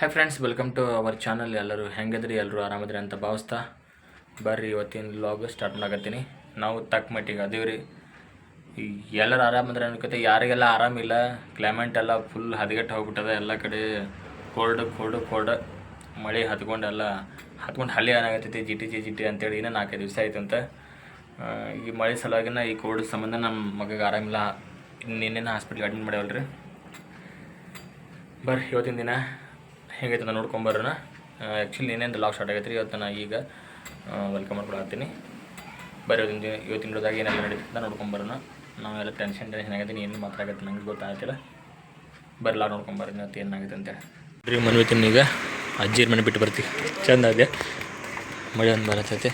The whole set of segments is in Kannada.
Hi friends welcome to our channel ಎಲ್ಲರೂ ಹೆಂಗದ್ರಿ? ಎಲ್ಲರೂ ಆರಾಮದ್ರಿ ಅಂತ ಭಾವಿಸ್ತಾ ಬರ್ರಿ, ಇವತ್ತಿನ ಲಾಗ್ ಸ್ಟಾರ್ಟ್ ಮಾಡಾಕತ್ತೀನಿ. ನಾವು ತಕ್ಕ ಮಟ್ಟಿಗೆ ಅದೀವಿ ರೀ. ಎಲ್ಲರೂ ಆರಾಮಿದ್ರೆ ಅನ್ಕೋತೆ, ಯಾರಿಗೆಲ್ಲ ಆರಾಮಿಲ್ಲ ಕ್ಲೈಮೇಟ್ ಎಲ್ಲ ಫುಲ್ ಹದಗೆಟ್ಟು ಹೋಗ್ಬಿಟ್ಟದ, ಎಲ್ಲ ಕಡೆ ಕೋಲ್ಡ್ ಕೋಲ್ಡ್ ಕೋಲ್ಡ್ ಮಳೆ ಹತ್ಕೊಂಡೆಲ್ಲ ಹತ್ಕೊಂಡು ಹಳ್ಳಿ ಏನಾಗತ್ತೈತಿ, ಜಿಟಿ ಜಿ ಜಿಟಿ ಅಂತೇಳಿ ಇನ್ನೂ ನಾಲ್ಕೈದು ದಿವಸ ಆಯ್ತು ಅಂತ. ಈ ಮಳೆ ಸಲುವಾಗಿನ ಈ ಕೋಲ್ಡ್ ಸಂಬಂಧ ನಮ್ಮ ಮಗಗೆ ಆರಾಮಿಲ್ಲ ನಿನ್ನೆ ಹಾಸ್ಪಿಟ್ಲಿಗೆ ಅಡ್ಮಿಟ್ ಮಾಡ್ಯಾವಲ್ರಿ ಬರ್ರಿ, ಇವತ್ತಿನ ದಿನ. ಹೇಗೈತೆ ನಾನು ನೋಡ್ಕೊಂಬರೋಣ ಆ್ಯಕ್ಚುಲಿ ಏನೇನು ಲಾಕ್ ಸ್ಟಾರ್ಟ್ ಆಗೈತೆ ರೀ ಇವತ್ತು ನಾ ಈಗ ವೆಲ್ಕಮ್ ಮಾಡ್ಕೊಳತ್ತೀನಿ ಬರೀ ಇವತ್ತಿನ ಇವತ್ತಿನ ಹಿಡಿದಾಗ ಏನೆಲ್ಲ ನಡೀತದೆ ಅಂತ ನೋಡ್ಕೊಂಬರೋಣ ನಾವೆಲ್ಲ ಟೆನ್ಷನ್ ಟೆನ್ಷನ್ ಆಗೈತೆ ಏನು ಮಾತಾಡತ್ತೆ ನಂಗೆ ಗೊತ್ತಾಗ್ತಿಲ್ಲ. ಬರಲ್ಲ ನೋಡ್ಕೊಂಬರ್ರಿ ಇವತ್ತು ಏನಾಗೈತೆ ಅಂತೇಳಿ ರೀ ಮನ್ವಿತೀನಿ ಈಗ ಅಜ್ಜಿರ ಮನೆ ಬಿಟ್ಟು ಬರ್ತೀವಿ ಚಂದ ಇದೆ ಮಳೆ ಒಂದು ಬರತೈತೆ.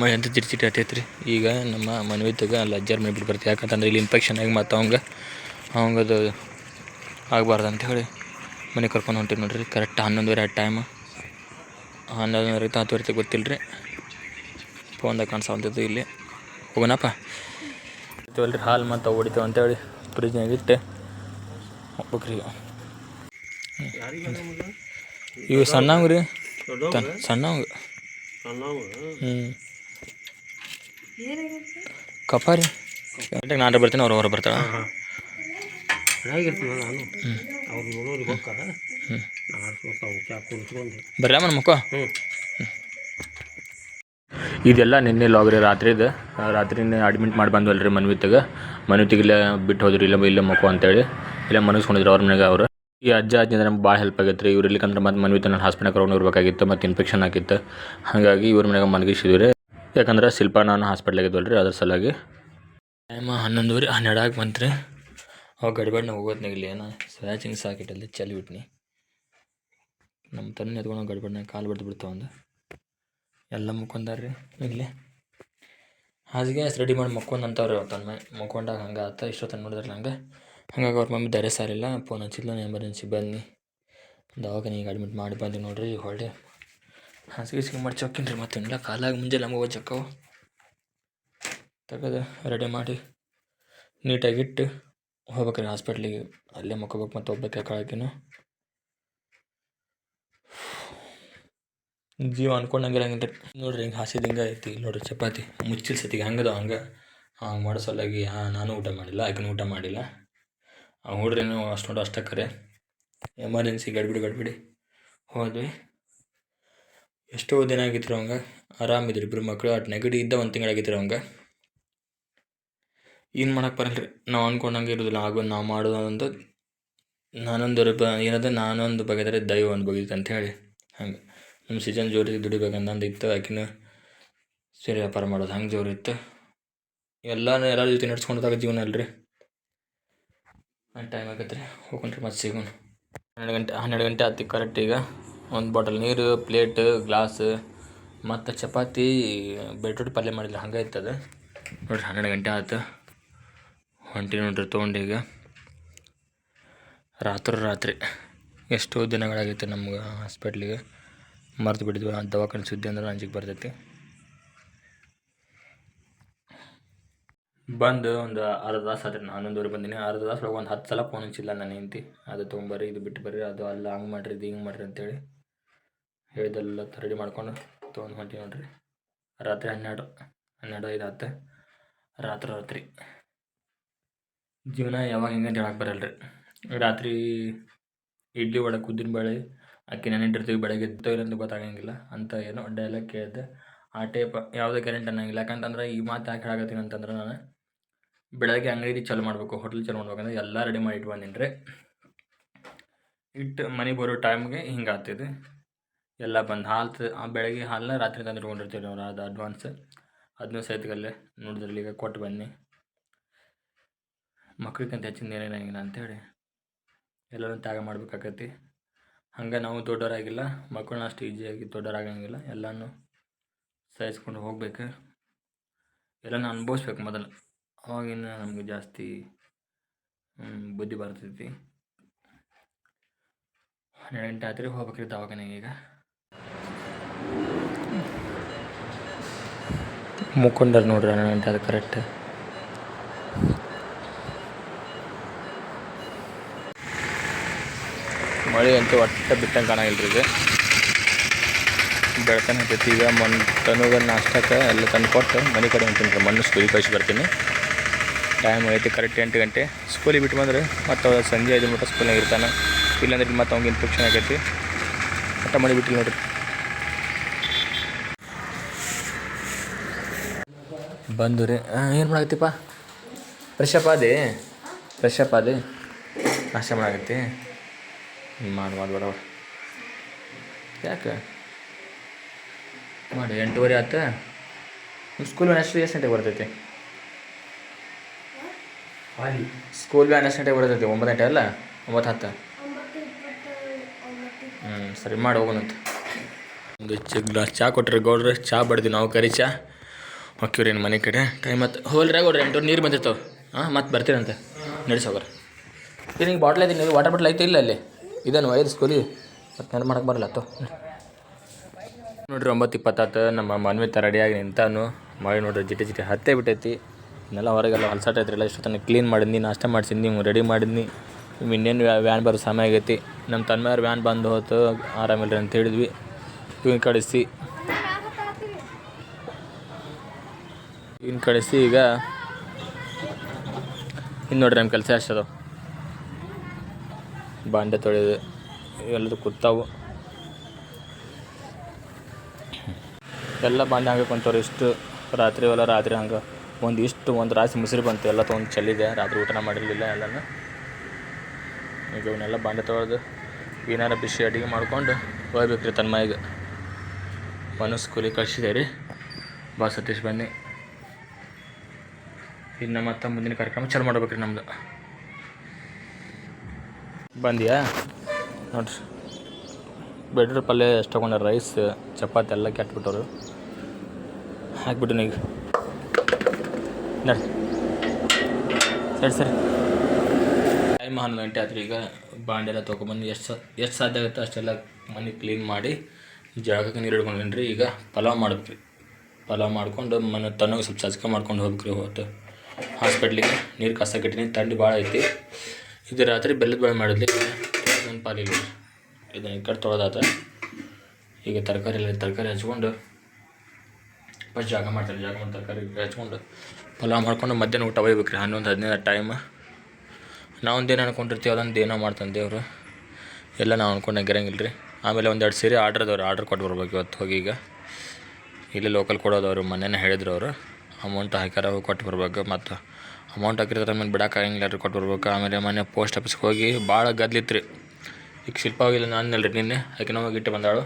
ಮಳೆ ಅಂತ ತಿರ್ಸಿಟ್ಟು ಹತ್ತೈತೆ ರೀ ಈಗ ನಮ್ಮ ಮನ್ವಿತಾಗ ಅಲ್ಲಿ ಅಜ್ಜಾರ ಮನೆ ಬಿಟ್ಟು ಬರ್ತೀವಿ. ಯಾಕಂತಂದ್ರೆ ಇಲ್ಲಿ ಇನ್ಫೆಕ್ಷನ್ ಆಗಿ ಮತ್ತು ಅವಂಗೆ. ಅವಂಗದು ಆಗಬಾರ್ದು ಅಂತ ಹೇಳಿ ಮನೆ ಕರ್ಕೊಂಡು ಹೊಂಟಿವಿ ನೋಡ್ರಿ. ಕರೆಕ್ಟ್ ಹನ್ನೊಂದುವರೆ ಆ ಟೈಮ್ ಹನ್ನೊಂದುವರೆ ಹತ್ತುವರೆ ಗೊತ್ತಿಲ್ಲ ರೀ ಫೋನ್ದಾಗ ಕಾಣಿಸೋಂಥದ್ದು ಇಲ್ಲಿ. ಹೋಗೋಣಪ್ಪ. ಅಲ್ರಿ ಹಾಲು ಮತ್ತು ಹೊಡಿತೇವೆ ಅಂತೇಳಿ ಫ್ರಿಜ್ನಾಗ ಇಟ್ಟು. ಹೋಗ್ಬೇಕ್ರಿ ಇವು ಸಣ್ಣವ್ ರೀ ಸಣ್ಣವ್ ಹ್ಞೂ ಕಪ್ಪ ರೀ ನಾನು ಬರ್ತೀನಿ ಅವ್ರು ಬರ್ತಾರೆ. ಬರ್ತಾಳೆ ನಾನು. ಅವ್ರು ನೋಡೋರಿಗೆ ಹೋಗ್ತಾರ. ಹ್ಞೂ ಇದೆಲ್ಲ ನಿನ್ನೆ ಲಾಗ್ರಿ ರಾತ್ರಿದು ರಾತ್ರಿನೇ ಅಡ್ಮಿಟ್ ಮಾಡಿ ಬಂದ್ವಲ್ರಿ ಮನ್ವಿತಾಗ ಮನ್ವಿತಿಗೆ ಇಲ್ಲೇ ಬಿಟ್ಟು ಹೋದ್ರಿ ಇಲ್ಲ ಇಲ್ಲ ಮಕ್ಕೋ ಅಂತೇಳಿ. ಇಲ್ಲ ಮನಸ್ಕೊಂಡಿದ್ರು ಅವ್ರ ಮನೆಗೆ ಅವರು. ಈ ಅಜ್ಜ ಅಜ್ಜಿ ನಮ್ಗೆ ಭಾಳ ಹೆಲ್ಪ್ ಆಗೈತೆ ರೀ ಇವ್ರು ಇರ್ಲಿಕ್ಕಂದ್ರೆ ಮತ್ತೆ ಮನ್ವಿತ ನಾನು ಹಾಸ್ಪಿಟಲ್ ಕರ್ಕೊಂಡು ಇರ್ಬೇಕಾಗಿತ್ತು ಮತ್ತು ಇನ್ಫೆಕ್ಷನ್ ಆಗಿತ್ತು. ಹಾಗಾಗಿ ಇವ್ರ ಮನೆಗೆ ಮಲಗಿಸಿದ್ವಿ ರೀ. ಯಾಕಂದ್ರೆ ಶಿಲ್ಪ ನಾನು ಹಾಸ್ಪಿಟ್ಲಿಗೆ ಇದ್ವಲ್ಲ ರೀ ಅದ್ರ ಸಲುವಾಗಿ. ಟೈಮ್ ಹನ್ನೊಂದುವರೆ, ಹನ್ನೆರಡಾಗಿ ಬಂತು ರೀ ಅವಾಗ ಗಡಿಬಾಡ್ನ ಹೋಗೋದ್ನಾಗ ಇಲ್ಲಿ ಏನೋ ಸ್ವ್ಯಾಚಿಂಗ್ ಸಾಕಿಟ್ಟಲ್ಲಿ ಚಲಿ ಬಿಟ್ನಿ. ನಮ್ಮ ತನ್ನ ಎತ್ಕೊಂಡು ಗಡಿಬಾಡ್ನಾಗ ಕಾಲು ಬಿಡ್ದು ಬಿಡ್ತಾವ ಒಂದು. ಎಲ್ಲ ಮುಕ್ಕೊಂಡಾರ್ರಿ ಇಲ್ಲಿ ಹಾಸಿಗೆ ರೆಡಿ ಮಾಡಿ ಮಕ್ಕೊಂಡ್ ಅಂತವ್ರಿ ತನ್ನ ಮಕ್ಕೊಂಡಾಗ ಹಂಗೆ ಆತ, ಇಷ್ಟೊತ್ತನ ನೋಡಿದ್ರೆ ನಂಗೆ ಹಂಗಾಗಿ ಅವ್ರ ಮಮ್ಮಿ ಧೈರ್ಯ ಸಾರಿಲ್ಲ. ಫೋನ್ ಹಚ್ಚಿಲ್ಲ ಎಮರ್ಜೆನ್ಸಿ ಬನ್ನಿ ದವಾಖಾನಿಗೆ ಅಡ್ಮಿಟ್ ಮಾಡಿ ಬಂದು ನೋಡ್ರಿ ಹೊಳ್ಳಿ ಹಾಸಿಗೆ ಸಿಗಿ ಮಾಡಿ ಚೊಕ್ಕಿನ್ರಿ ರೀ ಮತ್ತೇನಿಲ್ಲ ಕಾಲಾಗ ಮುಂಜಾನೆ ನಮಗೆ ಚಕ್ಕವು ತೆಗೆದು ರೆಡಿ ಮಾಡಿ ನೀಟಾಗಿ ಇಟ್ಟು ಹೋಗ್ಬೇಕ್ರಿ ಹಾಸ್ಪಿಟ್ಲಿಗೆ. ಅಲ್ಲೇ ಮಕ್ಕೋಬೇಕು ಮತ್ತು ಹೋಗ್ಬೇಕು ಯಾಕೆ ಜೀವ ಅನ್ಕೊಂಡಂಗಿರಂಗಿಲ್ಲ ನೋಡ್ರಿ ಹಿಂಗೆ ಹಾಸಿದ ಹಿಂಗೆ ಐತಿ. ಇಲ್ಲಿ ನೋಡ್ರಿ ಚಪಾತಿ ಮುಚ್ಚಿಲ್ ಸತಿಗೆ ಹಂಗದ ಹಂಗೆ ಹಂಗೆ. ಮಾಡೋ ಸಲುವಾಗಿ ಹಾಂ ನಾನು ಊಟ ಮಾಡಿಲ್ಲ ಆಕಿನೂ ಊಟ ಮಾಡಿಲ್ಲ. ಆ ನೀವು ಅಷ್ಟು ನೋಡಿ ಅಷ್ಟೇ ಕರೆ ಎಮರ್ಜೆನ್ಸಿ ಗಡ್ಬಿಡಿ ಗಡ್ಬಿಡಿ. ಹೋದ್ವಿ. ಎಷ್ಟೋ ದಿನ ಆಗಿತ್ತು ಅವಂಗೆ ಆರಾಮಿದ್ರು ಇಬ್ಬರು ಮಕ್ಕಳು ಅಟ್ ನೆಗಡಿ ಇದ್ದ ಒಂದು ತಿಂಗಳಾಗಿತ್ತು ಅವಂಗೆ ಏನು ಮಾಡಕ್ಕೆ ಬರಲ್ಲ ರೀ ನಾವು ಅಂದ್ಕೊಂಡಂಗೆ ಇರೋದಿಲ್ಲ. ಆಗ ನಾವು ಮಾಡೋದೊಂದು ನಾನೊಂದು ರೂಪ ಏನದ ನಾನೊಂದು ಬಗೆದರೆ ದೈವ ಒಂದು ಅಂತ ಹೇಳಿ. ಹಂಗೆ. ನಮ್ಮ ಸೀಸನ್ ಜೋರಿಗೆ ದುಡಿಬೇಕಂತಂದು ಇತ್ತು. ಆಕಿನ ಸೀರೆ ವ್ಯಾಪಾರ ಮಾಡೋದು ಹಂಗೆ ಜೋರು ಇತ್ತು. ಎಲ್ಲನೂ ಎಲ್ಲರ ಜೊತೆ ನಡ್ಸ್ಕೊಂಡಾಗ ಜೀವನ ಅಲ್ರಿ. ಟೈಮ್ ಆಗತ್ತೆ ರೀ ಹೋಗ್ಕೊಂಡ್ರಿ ಮತ್ತೆ ಸಿಗೋಣ. ಹನ್ನೆರಡು ಗಂಟೆ ಹನ್ನೆರಡು ಗಂಟೆ ಆಯ್ತು ಕರೆಕ್ಟ್ ಈಗ. ಒಂದು ಬಾಟಲ್ ನೀರು, ಪ್ಲೇಟ್, ಗ್ಲಾಸ್, ಮತ್ತು ಚಪಾತಿ ಬೀಟ್ರೂಟ್ ಪಲ್ಯ ಮಾಡಿಲ್ಲ ಹಂಗೆ ಇತ್ತದ ನೋಡ್ರಿ, ಹನ್ನೆರಡು ಗಂಟೆ ಆಯ್ತು. ಹೊಂಟಿ ನೋಡ್ರಿ, ತೊಗೊಂಡು ಈಗ. ರಾತ್ರಿ ರಾತ್ರಿ. ಎಷ್ಟೋ ದಿನಗಳಾಗೈತೆ ನಮ್ಗೆ ಹಾಸ್ಪಿಟ್ಲಿಗೆ ಮರೆತು ಬಿಟ್ಟಿದ್ವಿ. ದವಾಖಾನೆ ಸುದ್ದಿ ಅಂದ್ರೆ ಅಂಜಿಗೆ ಬರ್ತೈತಿ. ಬಂದು ಒಂದು ಅರ್ಧ ತಾಸು ಆತ್ರಿ. ನಾನು ಹನ್ನೊಂದುವರೆ ಬಂದಿನಿ. ಅರ್ಧ ತಾಸು ಒಂದು ಹತ್ತು ಸಲ ಫೋನ್ ಹಚ್ಚಿಲ್ಲ ನಾನು ಹೆಂಡ್ತಿ. ಅದು ತೊಗೊಂಬರ್ರಿ, ಇದು ಬಿಟ್ಟು ಬರ್ರಿ, ಅದು ಅಲ್ಲ, ಹಂಗೆ ಮಾಡಿರಿ, ಇದು ಹಿಂಗೆ ಮಾಡಿರಿ ಅಂತೇಳಿ. ಹೇಳಿದೆಲ್ಲ ರೆಡಿ ಮಾಡ್ಕೊಂಡು ತೊಗೊಂಡು ಹೊಂಟಿ ನೋಡ್ರಿ. ರಾತ್ರಿ ಹನ್ನೆರಡು ಹನ್ನೆರಡು ಐದು ಆತ. ರಾತ್ರಿ ರಾತ್ರಿ. ಜೀವನ ಯಾವಾಗ ಹಿಂಗೆ ಹೇಳಕ್ಕೆ ಬರಲ್ಲ ರೀ ರಾತ್ರಿ ಇಡ್ಲಿ ಒಳಗೆ ಉದ್ದಿನ ಬೇಳೆ, ಅಕ್ಕಿ ನೆನೆಟ್ಟಿರ್ತೀವಿ ಬೆಳಗ್ಗೆ ಅಂತ ಗೊತ್ತಾಗಂಗಿಲ್ಲ. ಅಂತ ಏನೋ ಡೈಲಾಗ್ ಕೇಳಿದೆ. ಆ ಟೈಪ್ ಯಾವುದೇ ಗ್ಯಾರಂಟಿ ಅನ್ನೋಂಗಿಲ್ಲ. ಯಾಕಂತಂದ್ರೆ ಈ ಮಾತು ಯಾಕೆ ಹೇಳಕತ್ತೀನಿ ಅಂತಂದ್ರೆ ನಾನು ಬೆಳಗ್ಗೆ ಅಂಗಡಿ ಚಾಲು ಮಾಡಬೇಕು ಹೋಟ್ಲ್ ಚಾಲು ಮಾಡ್ಬೇಕಂದ್ರೆ ಎಲ್ಲ ರೆಡಿ ಮಾಡಿ ಇಟ್ಟು ಬಂದಿನಿ ರೀ ಇಟ್ಟು ಮನೆಗೆ ಬರೋ ಟೈಮ್ಗೆ ಹಿಂಗೆ ಆಗ್ತಿದೆ ಎಲ್ಲ ಬಂದು ಹಾಲು ಆ ಬೆಳಗ್ಗೆ ಹಾಲನ್ನ ರಾತ್ರಿ ತಂದು ಇಟ್ಕೊಂಡಿರ್ತೀವಿ ನಾವು ಅದು ಅಡ್ವಾನ್ಸ್ ಅದನ್ನೂ ಸಹಿತಗಲ್ಲೇ ನೋಡಿದ್ರಲ್ಲಿ ಈಗ ಕೊಟ್ಟು ಬನ್ನಿ. ಮಕ್ಳಿಗಂತ ಹೆಚ್ಚಿನ ಏನೇನಾಗಿಲ್ಲ ಅಂತೇಳಿ. ಎಲ್ಲರೂ ತ್ಯಾಗ ಮಾಡ್ಬೇಕಾಗತ್ತೆ ಹಂಗೆ ನಾವು ದೊಡ್ಡವರಾಗಿಲ್ಲ, ಮಕ್ಕಳನ್ನ ಅಷ್ಟು ಈಸಿಯಾಗಿ ದೊಡ್ಡವರಾಗಂಗಿಲ್ಲ, ಎಲ್ಲನೂ ಸಹಿಸ್ಕೊಂಡು ಹೋಗ್ಬೇಕು. ಎಲ್ಲನೂ ಅನುಭವಿಸ್ಬೇಕು ಮೊದಲು. ಅವಾಗಿನ ನಮಗೆ ಜಾಸ್ತಿ ಬುದ್ಧಿ ಬರ್ತೈತಿ. ಹನ್ನೆರಡು ಗಂಟೆ ಆದರೆ ಹೋಗ್ಬೇಕ್ರಿ ದವಾಖಾನೆಗೆ ಈಗ. ಮುಕ್ಕೊಂಡಾರ ನೋಡ್ರಿ ನನಗೆ ಅದು ಕರೆಕ್ಟ್ ಮಳೆ ಅಂತೂ ಒಟ್ಟ ಬಿಟ್ಟಂಗೆ ಕಾಣಂಗಿಲ್ಲ ರೀ ಇದು. ಬೆಳ್ತಾನೆ ಹತ್ತೈತಿ, ಈಗ ಮಣ್ಣು ತನಗ ನಾಷ್ಟಕ್ಕೆ ಎಲ್ಲ ತಂದು ಕೊಟ್ಟು ಮನೆ ಕಡೆ ಹೊಂತೀನಿ ರೀ, ಮಣ್ಣು ಸ್ಕೂಲಿಗೆ ಕಳಿಸಿ ಬರ್ತೀನಿ. ಟೈಮ್ ಐತಿ ಕರೆಕ್ಟ್ ಎಂಟು ಗಂಟೆ. ಸ್ಕೂಲಿಗೆ ಬಿಟ್ಟು ಬಂದ್ರೆ ಮತ್ತು ಸಂಜೆ ಐದು ಮಟ್ಟ ಸ್ಕೂಲ್ನಾಗ ಇರ್ತಾನೆ. ಇಲ್ಲಾಂದ್ರೆ ಮತ್ತು ಅವ್ನಿಗೆ ಇನ್ಫೆಕ್ಷನ್ ಆಗೈತಿ. ಮತ್ತೆ ಮನೆ ಬಿಟ್ಟಿಲ್ಲ ನೋಡ್ರಿ. ಬಂದು ರೀ. ಏನು ಮಾಡಾಕತ್ತಿಪ್ಪ? ಫ್ರೆಶಪ್ ಫ್ರೆಶ್ ಅಪ್ ಆದೆ? ನಾಷ್ಟ ಮಾಡಾಕತ್ತಿ? ಮಾಡಿ ಮಾಡ್ಬೇಡ ಯಾಕೆ? ಮಾಡಿ ಎಂಟೂವರೆ ಆತ? ನಿಮ್ಮ ಸ್ಕೂಲ್ ವ್ಯಾನ್ ಎಷ್ಟು ಎಷ್ಟು ಗಂಟೆಗೆ ಬರ್ತೈತಿ? ಸ್ಕೂಲ್ ವ್ಯಾನ್ ಎಷ್ಟು ಗಂಟೆಗೆ ಬರ್ತೈತಿ? ಒಂಬತ್ತು ಗಂಟೆ ಅಲ್ಲ? ಒಂಬತ್ತು ಹತ್ತು? ಹ್ಞೂ ಸರಿ ಮಾಡಿ ಹೋಗೋಣಂತ. ಒಂದು ಚ ಗ್ಲಾಸ್ ಚಹಾ ಕೊಟ್ಟರೆ ಗೌಡ್ರೆ. ಚಾ ಬಡ್ದು ನಾವು ಕರಿ ಚಾ. ಹೊಕ್ಕಿವ್ರಿ ಮನೆ ಕಡೆ? ಟೈಮ್ ಮತ್ತು ಹೋಲ್ರಾಗ ಗೌಡ್ರಿ ಎಂಟು ನೀರು ಬಂದಿರ್ತಾವೆ. ಹಾಂ ಮತ್ತೆ ಬರ್ತೀರಂತೆ ನಡೆಸೋಗ್ರ ಇದು ಹಿಂಗೆ ಬಾಟ್ಲ್ ಐತಿ ನೀವು ವಾಟರ್ ಬಾಟ್ಲ್ ಐತಿ ಇಲ್ಲ ಅಲ್ಲಿ? ಇದನ್ನು ವೈರ್ ಸ್ಕೂಲಿ? ಮತ್ತೆ ನೆನಪು ಮಾಡಕ್ಕೆ ಬರಲ್ಲ ಅತ್ತು ನೋಡ್ರಿ ಒಂಬತ್ತು ಇಪ್ಪತ್ತಾತು, ನಮ್ಮ ಮನ್ವಿ ತ ರೆಡಿಯಾಗಿ ನಿಂತಾನು. ಮಾಡಿ ನೋಡ್ರಿ ಜಿಟಿ ಜಿಟಿ ಹತ್ತೇ ಬಿಟ್ಟೈತಿ. ಇನ್ನೆಲ್ಲ ಹೊರಗೆಲ್ಲ ಹೊಲ್ಸಾಟೈತ್ರಿಲ್ಲ ಇಷ್ಟೊತ್ತನ ಕ್ಲೀನ್ ಮಾಡಿದ್ನಿ, ನಾಷ್ಟ ಮಾಡ್ಸಿದ್ನಿ ರೆಡಿ ಮಾಡಿದ್ನಿ. ಇನ್ನೇನು ವ್ಯಾನ್ ಬರೋ ಸಮಯ ಆಗೈತಿ. ನಮ್ಮ ತನ್ಮೆಯವ್ರ ವ್ಯಾನ್ ಬಂದು ಹೋತು ಆರಾಮಿಲ್ಲ ಅಂತ ಹೇಳಿದ್ವಿ. ಇವ್ನ ಕಳಿಸಿ. ಇವ್ನ ಕಳಿಸಿ ಈಗ. ಇನ್ನು ನೋಡ್ರಿ ನಮ್ಮ ಕೆಲಸ ಅಷ್ಟದು ಬಾಂಡೆ ತೊಳೆದು ಎಲ್ಲದು ಕೂತಾವು. ಎಲ್ಲ ಬಾಂಡೆ ಹಂಗೆ ಕುಂತವ್ರು, ಇಷ್ಟು ರಾತ್ರಿ ಎಲ್ಲ ರಾತ್ರಿ ಹಂಗೆ. ಒಂದು ಇಷ್ಟು ಒಂದು ರಾಶಿ ಮುಸಿರಿ ಬಂತು, ಎಲ್ಲ ತೊಗೊಂಡು ಚೆಲ್ಲಿದೆ, ರಾತ್ರಿ ಊಟನ ಮಾಡಿರಲಿಲ್ಲ ಎಲ್ಲನೂ. ಈಗ ಇವನ್ನೆಲ್ಲ ಬಾಂಡೆ ತೊಳೆದು ಏನಾರ ಬಿಸಿ ಅಡುಗೆ ಮಾಡ್ಕೊಂಡು ಹೋಗ್ಬೇಕು ರೀ ತನ್ಮಾಯಿಗೆ. ಮನಸ್ಸು ಕೂಲಿ ಕಳಿಸಿದೆ ರೀ. ಬಾ ಸತೀಶ್ ಬನ್ನಿ. ಇನ್ನು ಮತ್ತೆ ಮುಂದಿನ ಕಾರ್ಯಕ್ರಮ ಚಾಲು ಮಾಡ್ಬೇಕ್ರಿ ನಮ್ದು. ಬಂದಿಯಾ? ನೋಡ್ರಿ. ಬೆಡ್ರೂ ಪಲ್ಯ ಎಷ್ಟು ತೊಗೊಂಡ್ರೆ ರೈಸ್ ಚಪಾತಿ ಎಲ್ಲ ಕೆಟ್ಬಿಟ್ಟವ್ರು. ಹಾಕ್ಬಿಟ್ಟು ಈಗ ನಡ್ರಿ. ಸರಿ ಸರಿ. ಟೈಮ್ ಹನ್ನೊಂದು ಗಂಟೆ ಆದ್ರೆ ಈಗ. ಬಾಂಡೆಲ್ಲ ತೊಗೊಂಬಂದು ಎಷ್ಟು ಎಷ್ಟು ಸಾಧ್ಯ ಆಗುತ್ತೆ ಅಷ್ಟೆಲ್ಲ ಮನೆ ಕ್ಲೀನ್ ಮಾಡಿ ಜಾಗಕ್ಕೆ ನೀರು ಹಿಡ್ಕೊಂಡ್ರಿ ಈಗ ಪಲಾವ್ ಮಾಡ್ಬೇಕು ರೀ ಪಲಾವ್ ಮಾಡ್ಕೊಂಡು ಮನೆ ತನಗೆ ಸ್ವಲ್ಪ ಸಜ್ಕ ಮಾಡ್ಕೊಂಡು ಹೋಗ್ಬೇಕು ರೀ ಹೊತ್ತು. ಹಾಸ್ಪಿಟ್ಲಿಗೆ ನೀರು ಕಸ ಕಟ್ಟಿನಿ ಥಂಡಿ ಭಾಳ ಐತಿ. ಇದು ರಾತ್ರಿ ಬೆಲ್ಲದ ಬಾಳೆ ಮಾಡಿದ್ಲಿ ನನ್ನ ಪಾಲಿಲ್ಲ ಇದನ್ನ ಈ ಕಡೆ ತೊಳೆದಾತ. ಈಗ ತರಕಾರಿ ಎಲ್ಲ ತರಕಾರಿ ಹಚ್ಕೊಂಡು ಫಸ್ಟ್ ಜಾಗ ಮಾಡ್ತಾರೆ. ಜಾಗ ಮಾಡಿ ತರಕಾರಿ ಹಚ್ಕೊಂಡು ಪಲಾವ್ ಮಾಡ್ಕೊಂಡು ಮಧ್ಯಾಹ್ನ ಊಟ ಒಯ್ಬೇಕು ರೀ ಹನ್ನೊಂದು, ಹದಿನೈದು ಟೈಮ್ ನಾವೊಂದೇನು ಅನ್ಕೊಂಡಿರ್ತೀವಿ ಅದೊಂದು ಏನೋ ಮಾಡ್ತಾನೆ ದೇವರು ಎಲ್ಲ ನಾವು ಅನ್ಕೊಂಡಂಗೆ ಇರಂಗಿಲ್ಲ ರೀ ಆಮೇಲೆ ಒಂದೆರಡು ಸೀರೆ ಆರ್ಡ್ರ್ ಅದಾವ್ರು. ಆರ್ಡ್ರ್ ಕೊಟ್ಟು ಬರ್ಬೇಕು ಇವತ್ತು ಹೋಗಿ ಈಗ. ಇಲ್ಲಿ ಲೋಕಲ್ ಕೊಡೋದವ್ರು ಮೊನ್ನೆನೇ ಹೇಳಿದ್ರು ಅವರು. ಅಮೌಂಟ್ ಹಾಕ್ಯಾರ ಅವು ಕೊಟ್ಟು ಬರ್ಬೇಕು. ಮತ್ತು ಅಮೌಂಟ್ ಹಾಕಿರ್ತಾರೆ ಆಮೇಲೆ ಬಿಡೋಕ್ಕಾಗಂಗಿಲ್ಲ ರೀ ಕೊಟ್ಟು ಬರ್ಬೇಕು. ಆಮೇಲೆ ಮೊನ್ನೆ ಪೋಸ್ಟ್ ಆಫೀಸ್ಗೆ ಹೋಗಿ ಭಾಳ ಗದ್ಲಿತ್ತು ರೀ ಈಗ ಶಿಲ್ಪ ಹೋಗಿಲ್ಲ ನಾನು ಅಲ್ರಿ ನಿನ್ನೆ. ಯಾಕೆ ನಾವು ಇಟ್ಟು ಬಂದಾಳು.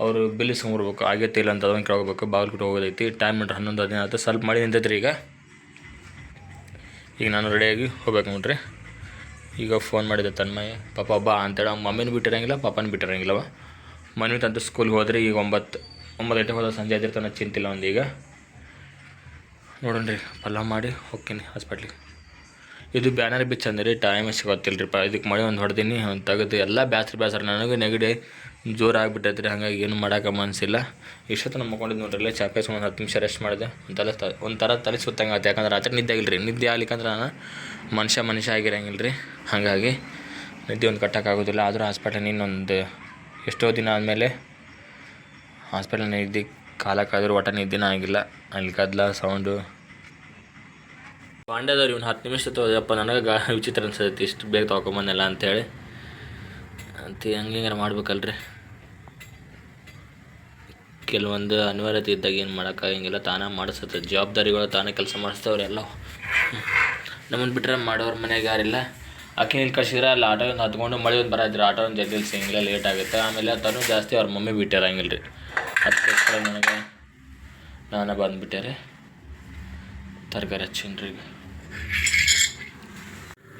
ಅವರು ಬಿಲ್ ಇಸ್ಕೊಂಬರ್ಬೇಕು. ಆಗೈತೆ ಇಲ್ಲ ಅಂತ ಅದೊಂದು ಕೇಳ್ಬೇಕು ಬಾಗಿಲು ಹೋಗೋದೈತಿ. ಟೈಮ್ ಮಾಡ್ರಿ ಹನ್ನೊಂದು ಹದಿನೈದು ಆಯ್ತು ಸ್ವಲ್ಪ ಮಳೆ ನಿಂತೈತೆ ರೀ ಈಗ. ಈಗ ನಾನು ರೆಡಿಯಾಗಿ ಹೋಗ್ಬೇಕು ನೋಡ್ರಿ. ಈಗ ಫೋನ್ ಮಾಡಿದೆ ತನ್ಮಯ. ಪಾಪ ಹಬ್ಬ ಅಂತೇಳಿ ಮಮ್ಮಿನ ಮಮ್ಮಿನೂ ಬಿಟ್ಟಿರಂಗಿಲ್ಲ, ಪಾಪನೂ ಬಿಟ್ಟಿರಂಗಿಲ್ಲವ. ಮನೆ ತಂದು ಸ್ಕೂಲ್ಗೆ ಹೋದ್ರೆ. ಈಗ ಒಂಬತ್ತು ಒಂಬತ್ತು ಗಂಟೆಗೆ ಹೋದ ಸಂಜೆ ಆದಿರ್ತಾನೆ ಚಿಂತಿಲ್ಲ ಒಂದು ಈಗ. ನೋಡೋಣ ರೀ ಪಲ್ಲ ಮಾಡಿ ಹೋಗ್ತೀನಿ ಹಾಸ್ಪಿಟ್ಲಿಗೆ ಇದು ಬ್ಯಾನರ್ ಬಿಚ್ ಅಂದರೆ ಟೈಮ್ ಸಿಗೋತಿಲ್ಲ ರೀ ಪ ಇದಕ್ಕೆ ಮಳೆ ಒಂದು ಹೊಡೆದೀನಿ, ಒಂದು ತೆಗೆದು, ಎಲ್ಲ ಬ್ಯಾಸ್ರಿ ಬ್ಯಾಸ್ರ. ನನಗೆ ನೆಗಡಿ ಜೋರು ಆಗಿಬಿಟ್ಟೈತೆ ರೀ ಹಾಗಾಗಿ ಏನು ಮಾಡೋಕೆ ಮನಸ್ಸಿಲ್ಲ ಇಷ್ಟೊತ್ತು ನಮ್ಮ ಮಕ್ಕೊಂಡಿದ್ದು ನೋಡ್ರಿ ಚಾಪೆ ಚಾಪೇಸ್ ಒಂದು ಹತ್ತು ನಿಮಿಷ ರೆಸ್ಟ್ ಮಾಡಿದೆ. ತಲೆ ತ ಒಂಥರ ತಲೆ ಸುತ್ತಂಗೆ ಆಯ್ತು ಯಾಕಂದ್ರೆ ರಾತ್ರಿ ನಿದ್ದೆ ಆಗಿಲ್ಲ ರೀ ನಿದ್ದೆ ಆಗ್ಲಿಕ್ಕಂದ್ರೆ ನಾನು ಮನುಷ್ಯ ಮನುಷ್ಯ ಆಗಿರಂಗಿಲ್ಲ ರೀ ಹಾಗಾಗಿ ನಿದ್ದೆ ಒಂದು ಕಟ್ಟೋಕ್ಕಾಗೋದಿಲ್ಲ ಆದರೂ ಹಾಸ್ಪಿಟಲ್ ಇನ್ನೊಂದು ಎಷ್ಟೋ ದಿನ ಆದಮೇಲೆ ಹಾಸ್ಪಿಟಲ್ ನಿದ್ದೆ ಕಾಲಕ್ಕಾದ್ರೂ ಒಟ್ಟ ನಿದ್ದೆನ ಆಗಿಲ್ಲ. ಅಲ್ಲಿ ಕದ್ಲ ಸೌಂಡು ಪಾಂಡ್ಯದವ್ರು ಇವ್ನು ಹತ್ತು ನಿಮಿಷ ತೋದಪ್ಪ ನನಗೆ ಗಾ ವಿಚಿತ್ರ ಅನ್ಸತ್ತೆ, ಇಷ್ಟು ಬೇಗ ತೊಗೊಂಬಂದಲ್ಲ ಅಂತೇಳಿ. ಅಂತ ಹಂಗೆ ಹಿಂಗಾರ ಮಾಡ್ಬೇಕಲ್ರಿ? ಕೆಲವೊಂದು ಅನಿವಾರ್ಯತೆ ಇದ್ದಾಗ ಏನು ಮಾಡೋಕ್ಕಾಗಂಗಿಲ್ಲ ತಾನೇ ಮಾಡಿಸುತ್ತೆ. ಜವಾಬ್ದಾರಿಗಳು ತಾನೇ ಕೆಲಸ ಮಾಡಿಸ್ತವ್ರೆ ಎಲ್ಲ ನಮ್ಮನ್ನು ಬಿಟ್ಟರೆ ಮಾಡೋರು ಮನೆಗೆ ಯಾರಿಲ್ಲ ಅಕ್ಕಿ ಇಲ್ಲಿ ಕಳ್ಸಿದ್ರೆ ಅಲ್ಲಿ ಆಟೋ ಒಂದು ಹತ್ಕೊಂಡು ಮಳೆ ಒಂದು ಬರೋದ್ರೆ ಆಟೋ ಒಂದು ಜಲ್ದಿ ಸಿಂಗಿಲ್ಲ ಲೇಟ್ ಆಗುತ್ತೆ. ಆಮೇಲೆ ತನೂ ಜಾಸ್ತಿ ಅವ್ರ ಮಮ್ಮಿ ಬಿಟ್ಟಿರಂಗಿಲ್ಲ ರೀ ಅದಕ್ಕೋಸ್ಕರ ನನಗೆ ನಾನು ಬಂದುಬಿಟ್ಟೆ ರೀ ತರಕಾರಿ ಹಚ್ಚೀನಿ ರೀ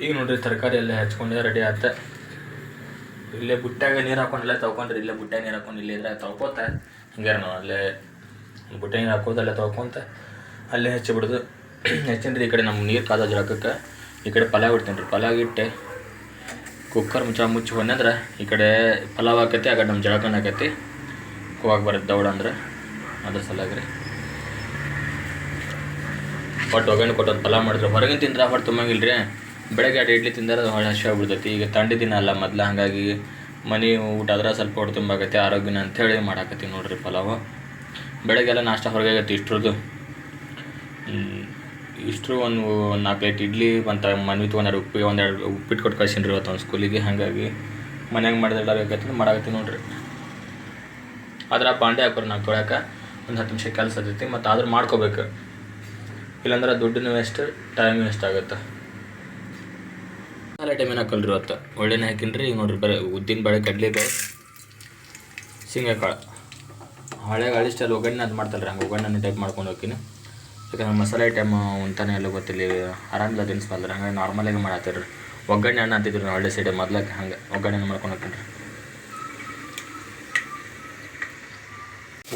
ಈಗ ನೋಡ್ರಿ ತರಕಾರಿ ಎಲ್ಲ ಹಚ್ಕೊಂಡೆ ರೆಡಿ ಆತ. ಇಲ್ಲೇ ಬುಟ್ಟ್ಯಾಗ ನೀರು ಹಾಕೊಂಡಿಲ್ಲ ತೊಗೊಂಡ್ರಿ ಇಲ್ಲೇ ಬುಟ್ಟ್ಯಾಗ ನೀರು ಹಾಕೊಂಡು ಇಲ್ಲೇ ಇದ್ರೆ ತೊಳ್ಕೊತ. ಹಂಗೆ ನಾವು ಅಲ್ಲೇ ಬುಟ್ಟೆ ನೀರು ಹಾಕೋದಲ್ಲ ತೊಳ್ಕೊಂತ. ಅಲ್ಲೇ ಹಚ್ಚಿಬಿಡೋದು. ಹೆಚ್ಚಿನ್ರಿ ಈ ಕಡೆ ನಮ್ಮ ನೀರು ಕಾದ ಹಾಕಕ್ಕೆ ಈ ಕಡೆ ಪಲಾವ್ ಇಡ್ತೀನಿ ರೀ ಪಲಾವ್ ಇಟ್ಟೆ. ಕುಕ್ಕರ್ ಮುಚ್ಚ ಮುಚ್ಚಿ ಬಂದ್ರೆ ಈ ಕಡೆ ಪಲಾವ್ ಹಾಕೈತಿ ಆ ಕಡೆ ನಮ್ಮ ಜಳಕನ ಹಾಕೈತಿ ಹೋಗಕ್ಕೆ ಬರುತ್ತೆ ದೌಡ ಅಂದರೆ. ಅದ್ರ ಸಲುವಾಗಿ. ರೀ ಬಟ್ ಒಗ್ಗರಣೆ ಕೊಟ್ಟು ಪಲಾವ್ ಮಾಡಿದ್ರೆ ಹೊರಗಿನ ತಿಂದ್ರೆ ಹೊಟ್ಟು ತುಂಬಂಗಿಲ್ಲ ರೀ ಬೆಳಗ್ಗೆ ಎರಡು ಇಡ್ಲಿ ತಿಂದರೆ ಅದು ಹೊಳೆ ಹಸಿ ಆಗ್ಬಿಡ್ತೈತಿ ಈಗ ತಂಡಿ ದಿನ ಅಲ್ಲ ಮೊದ್ಲು ಹಾಗಾಗಿ ಮನೆ ಊಟ ಆದ್ರೆ ಸ್ವಲ್ಪ ಹೊಟ್ಟೆ ತುಂಬಾಗತ್ತೆ ಆರೋಗ್ಯನ ಅಂಥೇಳಿ ಮಾಡಾಕತ್ತೀವಿ ನೋಡ್ರಿ ಪಲಾವು. ಬೆಳಗ್ಗೆಲ್ಲ ನಾಷ್ಟ ಹೊರಗೆ ಆಗೈತಿ ಇಷ್ಟ್ರದ್ದು. ಇಷ್ಟರು ಒಂದು ನಾಲ್ಕು ಪ್ಲೇಟ್ ಇಡ್ಲಿ, ಒಂದು ಮನೆ ತೊಗೊಂಡು ಉಪ್ಪಿ ಒಂದೆರಡು ಉಪ್ಪಿಟ್ಟು ಕೊಟ್ಟು ಕಳ್ಸೀನಿ ರೀ ಇವತ್ತು ಒಂದು ಸ್ಕೂಲಿಗೆ. ಹಾಗಾಗಿ ಮನ್ಯಾಗ ಮಾಡಿದ್ರೆ ಮಾಡಾಕತ್ತೀನಿ ನೋಡ್ರಿ. ಆದ್ರೆ ಆ ಬಾಂಡೆ ಹಾಕೋರು ನಾವು ತೊಳ್ಯಾಕೆ ಒಂದು ಹತ್ತು ನಿಮಿಷ ಕೆಲಸ ಇರ್ತೈತಿ, ಮತ್ತು ಆದ್ರೂ ಮಾಡ್ಕೋಬೇಕು. ಇಲ್ಲಾಂದ್ರೆ ದುಡ್ಡುನು ವೇಸ್ಟ್ ಟೈಮ್ ವೇಸ್ಟ್ ಆಗುತ್ತೆ. ಟೈಮ್ ಏನು ಹಾಕಲ್ರಿ ಇವತ್ತು? ಒಳ್ಳೆನೇ ಹಾಕಿನ್ರಿ, ಈಗ ನೋಡ್ರಿ ಬರೀ ಉದ್ದಿನ ಬೇಳೆ ಕಡಲೆಬೇಳೆ ಶೇಂಗಾಕಾಳು. ಹಳೆ ಗಾಳಿಷ್ಟಲ್ಲಿ ಒಗ್ಗರಣೆ ಅದು ಮಾಡ್ತಲ್ರಿ ಹಂಗೆ ಒಗ್ಗರಣೆ ಟೈಪ್ ಮಾಡ್ಕೊಂಡು ಹೋಗ್ತೀನಿ. ಯಾಕಂದ್ರೆ ಮಸಾಲೆ ಐಟಮ್ ಅಂತಾನೆ ಎಲ್ಲ ಗೊತ್ತಿಲ್ಲ ಆರಾಮಿಲ್ಲ ತಿನ್ಸ್ಬಲ್ರಿ ಹಂಗಾಗಿ ನಾರ್ಮಲಾಗಿ ಮಾಡತ್ತೀರಿ ಒಗ್ಗರಣೆ ಹಣ್ಣು ಅಂತಿದ್ರು ಹಳ್ಳಿ ಸೈಡ್ ಮೊದ್ಲಕ್ಕೆ ಹಂಗೆ ಒಗ್ಗರಣೆ ಮಾಡ್ಕೊಂಡು ಹೋಗ್ತೀನಿ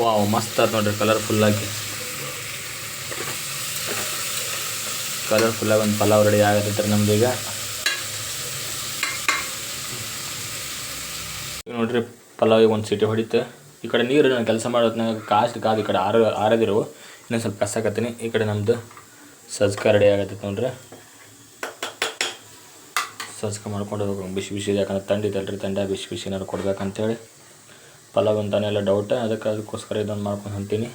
ವಾವ್, ಮಸ್ತ್ ಆಯ್ತು ನೋಡ್ರಿ ಕಲರ್ಫುಲ್ಲಾಗಿ ಕಲರ್ಫುಲ್ಲಾಗಿ ಒಂದು ಪಲಾವ್ ರೆಡಿ ಆಗತ್ತೈತ್ರಿ ನಮ್ದು ಈಗ. ನೋಡ್ರಿ, ಪಲಾವಿಗೆ ಒಂದು ಸೀಟಿ ಹೊಡಿತು. ಈ ಕಡೆ ನೀರು ನಾನು ಕೆಲಸ ಮಾಡೋದ್ನಾಗ ಕಾಸ್ಟ್ ಕಾದು ಈ ಕಡೆ ಆರ, ಆರದಿರು. ಇನ್ನೊಂದು ಸ್ವಲ್ಪ ಕಸಾಕತ್ತೀನಿ ಈ ಕಡೆ ನಮ್ಮದು ಸಜ್ಕ ರೆಡಿ ಆಗತ್ತೈತೆ ನೋಡ್ರಿ. ಸಜ್ಕ ಮಾಡ್ಕೊಂಡು ಹೋಗ್ಬೇಕು. ಬಿಸಿ ಬಿಸಿ ಯಾಕಂದ್ರೆ ತಂಡಿದ್ದಲ್ರಿ ತಂಡ ಬಿಸಿ ಬಿಸಿ ಏನಾರು ಕೊಡ್ಬೇಕಂತೇಳಿ. ಪಲಾವ್ ಅಂತಾನೆ ಎಲ್ಲ ಡೌಟ್ ಅದಕ್ಕೆ ಅದಕ್ಕೋಸ್ಕರ ಇದೊಂದು ಮಾಡ್ಕೊಂಡು ಹೊಂಟೀನಿ.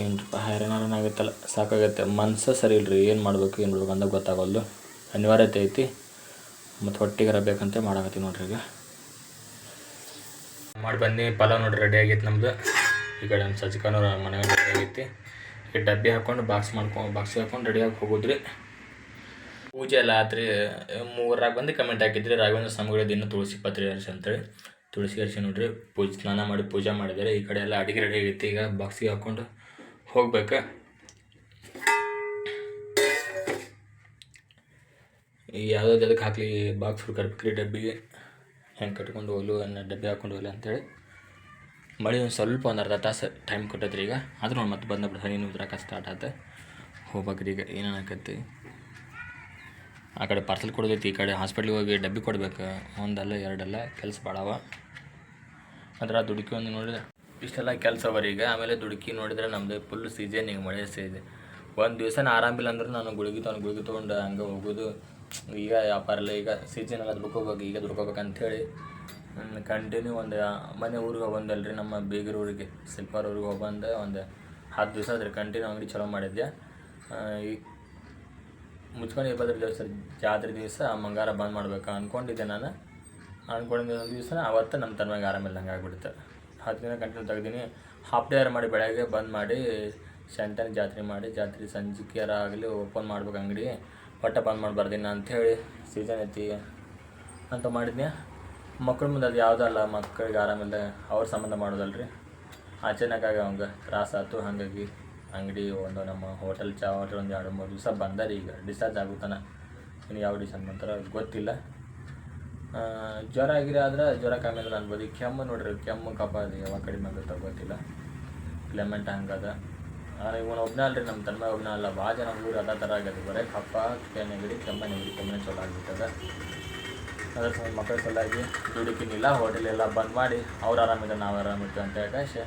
ಏನಪ್ಪ ಹೈರಾಣ ಏನಾಗುತ್ತಲ್ಲ ಸಾಕಾಗತ್ತೆ. ಮನ್ಸು ಸರಿ ಇಲ್ರಿ, ಏನು ಮಾಡಬೇಕು, ಏನು ಬಿಡ್ಬೇಕು ಅಂತ ಗೊತ್ತಾಗಲ್ದು. ಅನಿವಾರ್ಯತೆ ಐತಿ, ಮತ್ತು ಹೊಟ್ಟಿಗೆ ಬೇಕಂತ ಮಾಡಾಕತ್ತೀನಿ ನೋಡ್ರಿ ಈಗ. ಮಾಡಿ ಬನ್ನಿ, ಪಲಾವ್ ನೋಡ್ರಿ ರೆಡಿ ಆಗೈತೆ ನಮ್ಮದು ಈ ಕಡೆ ನಮ್ಮ ಸಜ್ಜಿಕಾನೂರ ಮನೆಗೆ ರೆಡಿ ಆಗೈತಿ. ಈ ಡಬ್ಬಿ ಹಾಕ್ಕೊಂಡು ಬಾಕ್ಸ್ ಮಾಡ್ಕೊಂಡು ಬಾಕ್ಸ್ ಹಾಕೊಂಡು ರೆಡಿಯಾಗಿ ಹೋಗೋದ್ರಿ. ಪೂಜೆ ಎಲ್ಲ ಆತ್ರಿ ಮೂರಾಗ ಬಂದು ಕಮೆಂಟ್ ಹಾಕಿದ್ರಿ. ರಾಘವೇಂದ್ರ ಸ್ವಾಮಿಗಳ ದಿನ ತುಳಸಿ ಪತ್ರಿ ಅಂತೇಳಿ. ತುಳಸಿ ಹರಿಸಿ ನೋಡ್ರಿ, ಪೂಜೆ ಸ್ನಾನ ಮಾಡಿ ಪೂಜೆ ಮಾಡಿದ್ದಾರೆ ಈ ಕಡೆ ಎಲ್ಲ ಅಡಿಗೆ ರೆಡಿ ಆಗೈತಿ. ಈಗ ಬಾಕ್ಸಿಗೆ ಹಾಕ್ಕೊಂಡು ಹೋಗ್ಬೇಕು. ಈ ಯಾವುದಾದ್ರು ಅದಕ್ಕೆ ಹಾಕ್ಲಿ? ಬಾಕ್ಸ್ ಕರ್ಬೇಕ್ರಿ ಡಬ್ಬಿಗೆ. ಹೆಂಗೆ ಕಟ್ಕೊಂಡು ಹೋಗ್ಲು, ಅನ್ನೋ ಡಬ್ಬಿ ಹಾಕೊಂಡು ಹೋಗ್ಲಿ ಅಂತೇಳಿ. ಮಳೆ ಒಂದು ಸ್ವಲ್ಪ ಒಂದು ಅರ್ಧ ತಾಸು ಟೈಮ್ ಕೊಟ್ಟದ್ರಿ ಈಗ. ಆದ್ರೂ ನೋಡಿ ಮತ್ತೆ ಬಂದ್ಬಿಟ್ಟು ಹನಿ ಉದ್ರಾಕ ಸ್ಟಾರ್ಟ್ ಆತ. ಹೋಗ್ಬೇಕ್ರಿ ಈಗ ಏನೇನಾಕತ್ತಿ ಆ ಕಡೆ ಪಾರ್ಸಲ್ ಕೊಡೋದೈತಿ, ಈ ಕಡೆ ಹಾಸ್ಪಿಟ್ಲಿಗೆ ಹೋಗಿ ಡಬ್ಬಿ ಕೊಡ್ಬೇಕು. ಒಂದಲ್ಲ, ಎರಡಲ್ಲ, ಕೆಲಸ ಭಾಳವ ಅದ್ರ ದುಡುಕಿ ಒಂದು ನೋಡಿದ್ರೆ. ಇಷ್ಟೆಲ್ಲ ಕೆಲಸ ಈಗ ಆಮೇಲೆ ದುಡುಕಿ ನೋಡಿದ್ರೆ ನಮ್ಮದು ಫುಲ್ ಸೀಸನ್ ಈಗ ಮಳೆ ಸೀಸನ್ ಒಂದು ದಿವಸ ಆರಾಮಿಲ್ಲ ಅಂದ್ರೆ ನಾನು ಗುಳಿಗೆ ತೊಗೊಂಡು ಗುಳಿಗೆ ತೊಗೊಂಡು ಹಂಗೆ ಹೋಗೋದು. ಈಗ ವ್ಯಾಪಾರ ಈಗ ಸೀಸನ್ ಎಲ್ಲ ದುಡ್ಕೋಬೇಕು ಈಗ ದುಡ್ಕೋಬೇಕು ಅಂಥೇಳಿ ಕಂಟಿನ್ಯೂ ಒಂದು, ಮನೆ ಊರಿಗೆ ಹೋಗಂದಲ್ರಿ ನಮ್ಮ ಬೀಗರ ಊರಿಗೆ ಸಿಲ್ಪರ್ ಊರಿಗೆ ಹೋಗ್ಬಂದು ಒಂದು ಹತ್ತು ದಿವಸ ಅದ್ರ ಕಂಟಿನ್ಯೂ ಅಂಗಡಿ ಚಲೋ ಮಾಡಿದ್ದೆ ಈ ಮುಚ್ಕೊಂಡು ಇಪ್ಪತ್ತರ ದಿವಸ ಜಾತ್ರೆ ದಿವಸ ಮಂಗಾರ ಬಂದ್ ಮಾಡ್ಬೇಕು ಅಂದ್ಕೊಂಡಿದ್ದೆ ನಾನು. ಅಂದ್ಕೊಂಡಿದ್ದೆ ಒಂದು ದಿವಸ ಅವತ್ತು ನಮ್ಮ ತನ್ಮಗೆ ಹಂಗೆ ಆಗ್ಬಿಡುತ್ತೆ. ಹತ್ತು ದಿನ ಕಂಟಿನ್ಯೂ ತೆಗ್ದೀನಿ. ಹಾಫ್ ಡೇ ಮಾಡಿ ಬೆಳಗ್ಗೆ ಬಂದ್ ಮಾಡಿ, ಶಂತನ ಜಾತ್ರೆ ಮಾಡಿ, ಜಾತ್ರೆ ಸಂಜಿಕೆಯರ ಆಗಲಿ ಓಪನ್ ಮಾಡ್ಬೇಕು ಅಂಗಡಿ. ಪಟ್ಟ ಬಂದ್ ಮಾಡಿ ಬರ್ದಿನ ಅಂಥೇಳಿ ಸೀಸನ್ ಐತಿ ಅಂತ ಮಾಡಿದ್ನಿ. ಮಕ್ಕಳ ಮುಂದೆ ಅದು ಯಾವುದಲ್ಲ ಮಕ್ಕಳಿಗೆ ಆರಾಮಿಲ್ಲ ಅವ್ರ ಸಂಬಂಧ ಮಾಡೋದಲ್ರಿ. ಅಚಾನಕ್ಕಾಗಿ ಅವಂಗೆ ತ್ರಾಸ ಆಯ್ತು, ಹಾಗಾಗಿ ಅಂಗಡಿ ಒಂದು ನಮ್ಮ ಹೋಟೆಲ್ ಚಾ ಹೋಟೆಲ್ ಒಂದು ಎರಡು ಮೂರು ದಿವಸ ಬಂದರೆ ಈಗ. ಡಿಸ್ಚಾರ್ಜ್ ಆಗುತ್ತಾನೆ? ಇನ್ನು ಯಾವ ಡಿಸನ್ ಮಾಡ್ತಾರೋ ಗೊತ್ತಿಲ್ಲ. ಜ್ವರ ಆಗಿರೋ ಆದ್ರೆ ಜ್ವರ ಕಮ್ಮಿ ಅಂದ್ರೆ ಅನ್ಬೋದು. ಈ ಕೆಮ್ಮು ನೋಡ್ರಿ, ಕೆಮ್ಮು ಕಪ್ಪ ಅದು ಯಾವಾಗ ಕಡಿಮೆ ಆಗುತ್ತೆ ಗೊತ್ತಿಲ್ಲ. ಕ್ಲೆಮೆಂಟ್ ಹಂಗದ ಆದರೆ ಇವನು ಒಬ್ಬನೇ ಅಲ್ರಿ ನಮ್ಮ ತನ್ಮ ಒಬ್ಬನ ಅಲ್ಲ ಭಾಳ ಜನ ಊರು ಅದ ಥರ ಆಗ್ಯದ ಬರೇ ಕಪ್ಪ ನೆಗಡಿ, ಕೆಮ್ಮ, ನೆಗಡಿ ಕೆಮ್ಮನೆ ಚಲೋ ಆಗ್ಬಿಟ್ಟದ. ಅದ್ರ ಸಂಬಂಧ ಮಕ್ಕಳ ಸಲುವಾಗಿ ದುಡುಕಿನಿಲ್ಲ ಹೋಟೆಲ್ ಎಲ್ಲ ಬಂದ್ ಮಾಡಿ ಅವ್ರು ಆರಾಮಿದೆ ನಾವು ಆರಾಮಿರ್ತೀವಿ ಅಂತ ಹೇಳಿ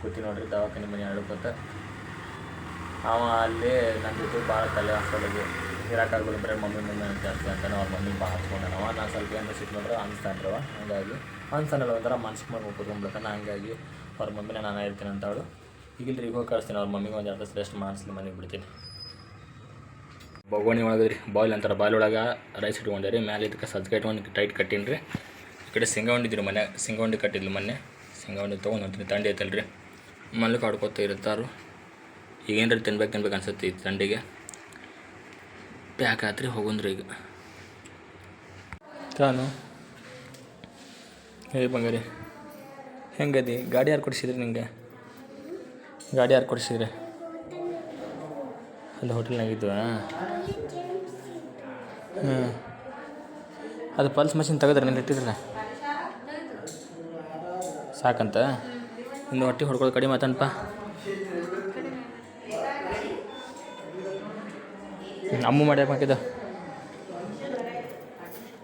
ಕೂತಿ ನೋಡ್ರಿ, ದವಾಖಾನೆ ಮನೆ ಹೇಳ್ಕೊತ ಅವ ಅಲ್ಲಿ ನನ್ನ ಜೊತೆ ಭಾಳ ತಲೆ ಹಾಸ್ಕೊಳ್ಳೋದು ಇರೋಕ್ಕಾಗಲ್ಲ ಬರೀ ಮಮ್ಮಿ ಮಮ್ಮಿ ಅಂತ ಜಾಸ್ತಿ ಅಂತಾನೆ ಅವ್ರ ಮಮ್ಮಿ ಬಾ ಹಚ್ಕೊಂಡೆ ನಾವು ನಾನು ಸ್ವಲ್ಪ ಏನು ಸಿಟ್ಟು ನೋಡ್ರೆ ಅನಿಸ್ತಾನ್ರವ ಹಂಗಾಗಿ ಅನ್ಸನಲ್ಲ ಒಂಥರ ಮನ್ಸಿಗೆ ಮಾಡ್ಕೊಂಡು ಕೂತ್ಕೊಂಡ್ಬಿಡ್ತಾನೆ ಹಂಗಾಗಿ ಅವ್ರ ಮಮ್ಮಿನ ನಾನು ಇರ್ತೀನಿ ಅಂತ ಅವಳು ರೀ ಹೋಗಿ ಕಳಿಸ್ತೀನಿ, ಅವ್ರ ಮಮ್ಮಿಗೆ ಒಂದು ಎರಡು ರೆಸ್ಟ್ ಮಾಡಿಸ್ಲಿ ಮನೆಗೆ ಬಿಡ್ತೀನಿ. ಬಗೋಣಿ ಒಳಗೆ ರೀ ಬಾಯ್ಲ್ ಅಂತಾರೆ. ಬಾಯ್ಲ್ ಒಳಗೆ ರೈಸ್ ಇಟ್ಕೊಂಡೆ ರೀ. ಮ್ಯಾಲೆ ಇದಕ್ಕೆ ಸಜ್ಜೆ ಇಟ್ಕೊಂಡು ಟೈಟ್ ಕಟ್ಟೀನಿ ರೀ. ಈ ಕಡೆ ಸಿಂಗ ಉಂಡಿದ್ರು ಮನೆ ಸಿಂಗ ಉಂಡಿ ಕಟ್ಟಿದ್ಲು ಮೊನ್ನೆ. ಸಿಂಗ ಉಂಡಿ ತೊಗೊಂಡು ಹೊಂತೀನಿ ತಂಡಿ ಐತಲ್ಲ ರೀ ಮಲ್ಕ ಆಡ್ಕೊತ ಇರ್ತಾರು. ಈಗೇನ್ರಿ ತಿನ್ಬೇಕು ತಿನ್ಬೇಕು ಅನ್ಸುತ್ತೆ ಈ ತಂಡಿಗೆ. ಪ್ಯಾಕ್ ಆತ್ರಿ ಹೋಗುಂದ್ರಿ ಈಗ. ತಾನು? ಹೇ ಬಂಗಾರಿ, ಹೆಂಗದಿ? ಗಾಡಿ ಯಾರು ಕೊಡಿಸಿದ್ರಿ ನಿಂಗೆ? ಗಾಡಿ ಯಾರು ಕೊಡಿಸಿದ್ರಿ? ಅಲ್ಲಿ ಹೋಟೆಲ್ನಾಗಿದ್ದು ಹ್ಞೂ ಅದು ಪಲ್ಸ್ ಮಷಿನ್ ತೆಗೆದ್ರೆ ನೀನು ಇಟ್ಟಿದ್ರಲ್ಲ? ಸಾಕಂತ? ಇನ್ನು ಹೊಟ್ಟೆ ಹೊಡ್ಕೊಳ್ಳೋ ಕಡಿಮೆ ಆತನಪ್ಪ. ಅಮ್ಮ ಮಾಡ್ಯ ಹಾಕಿದ.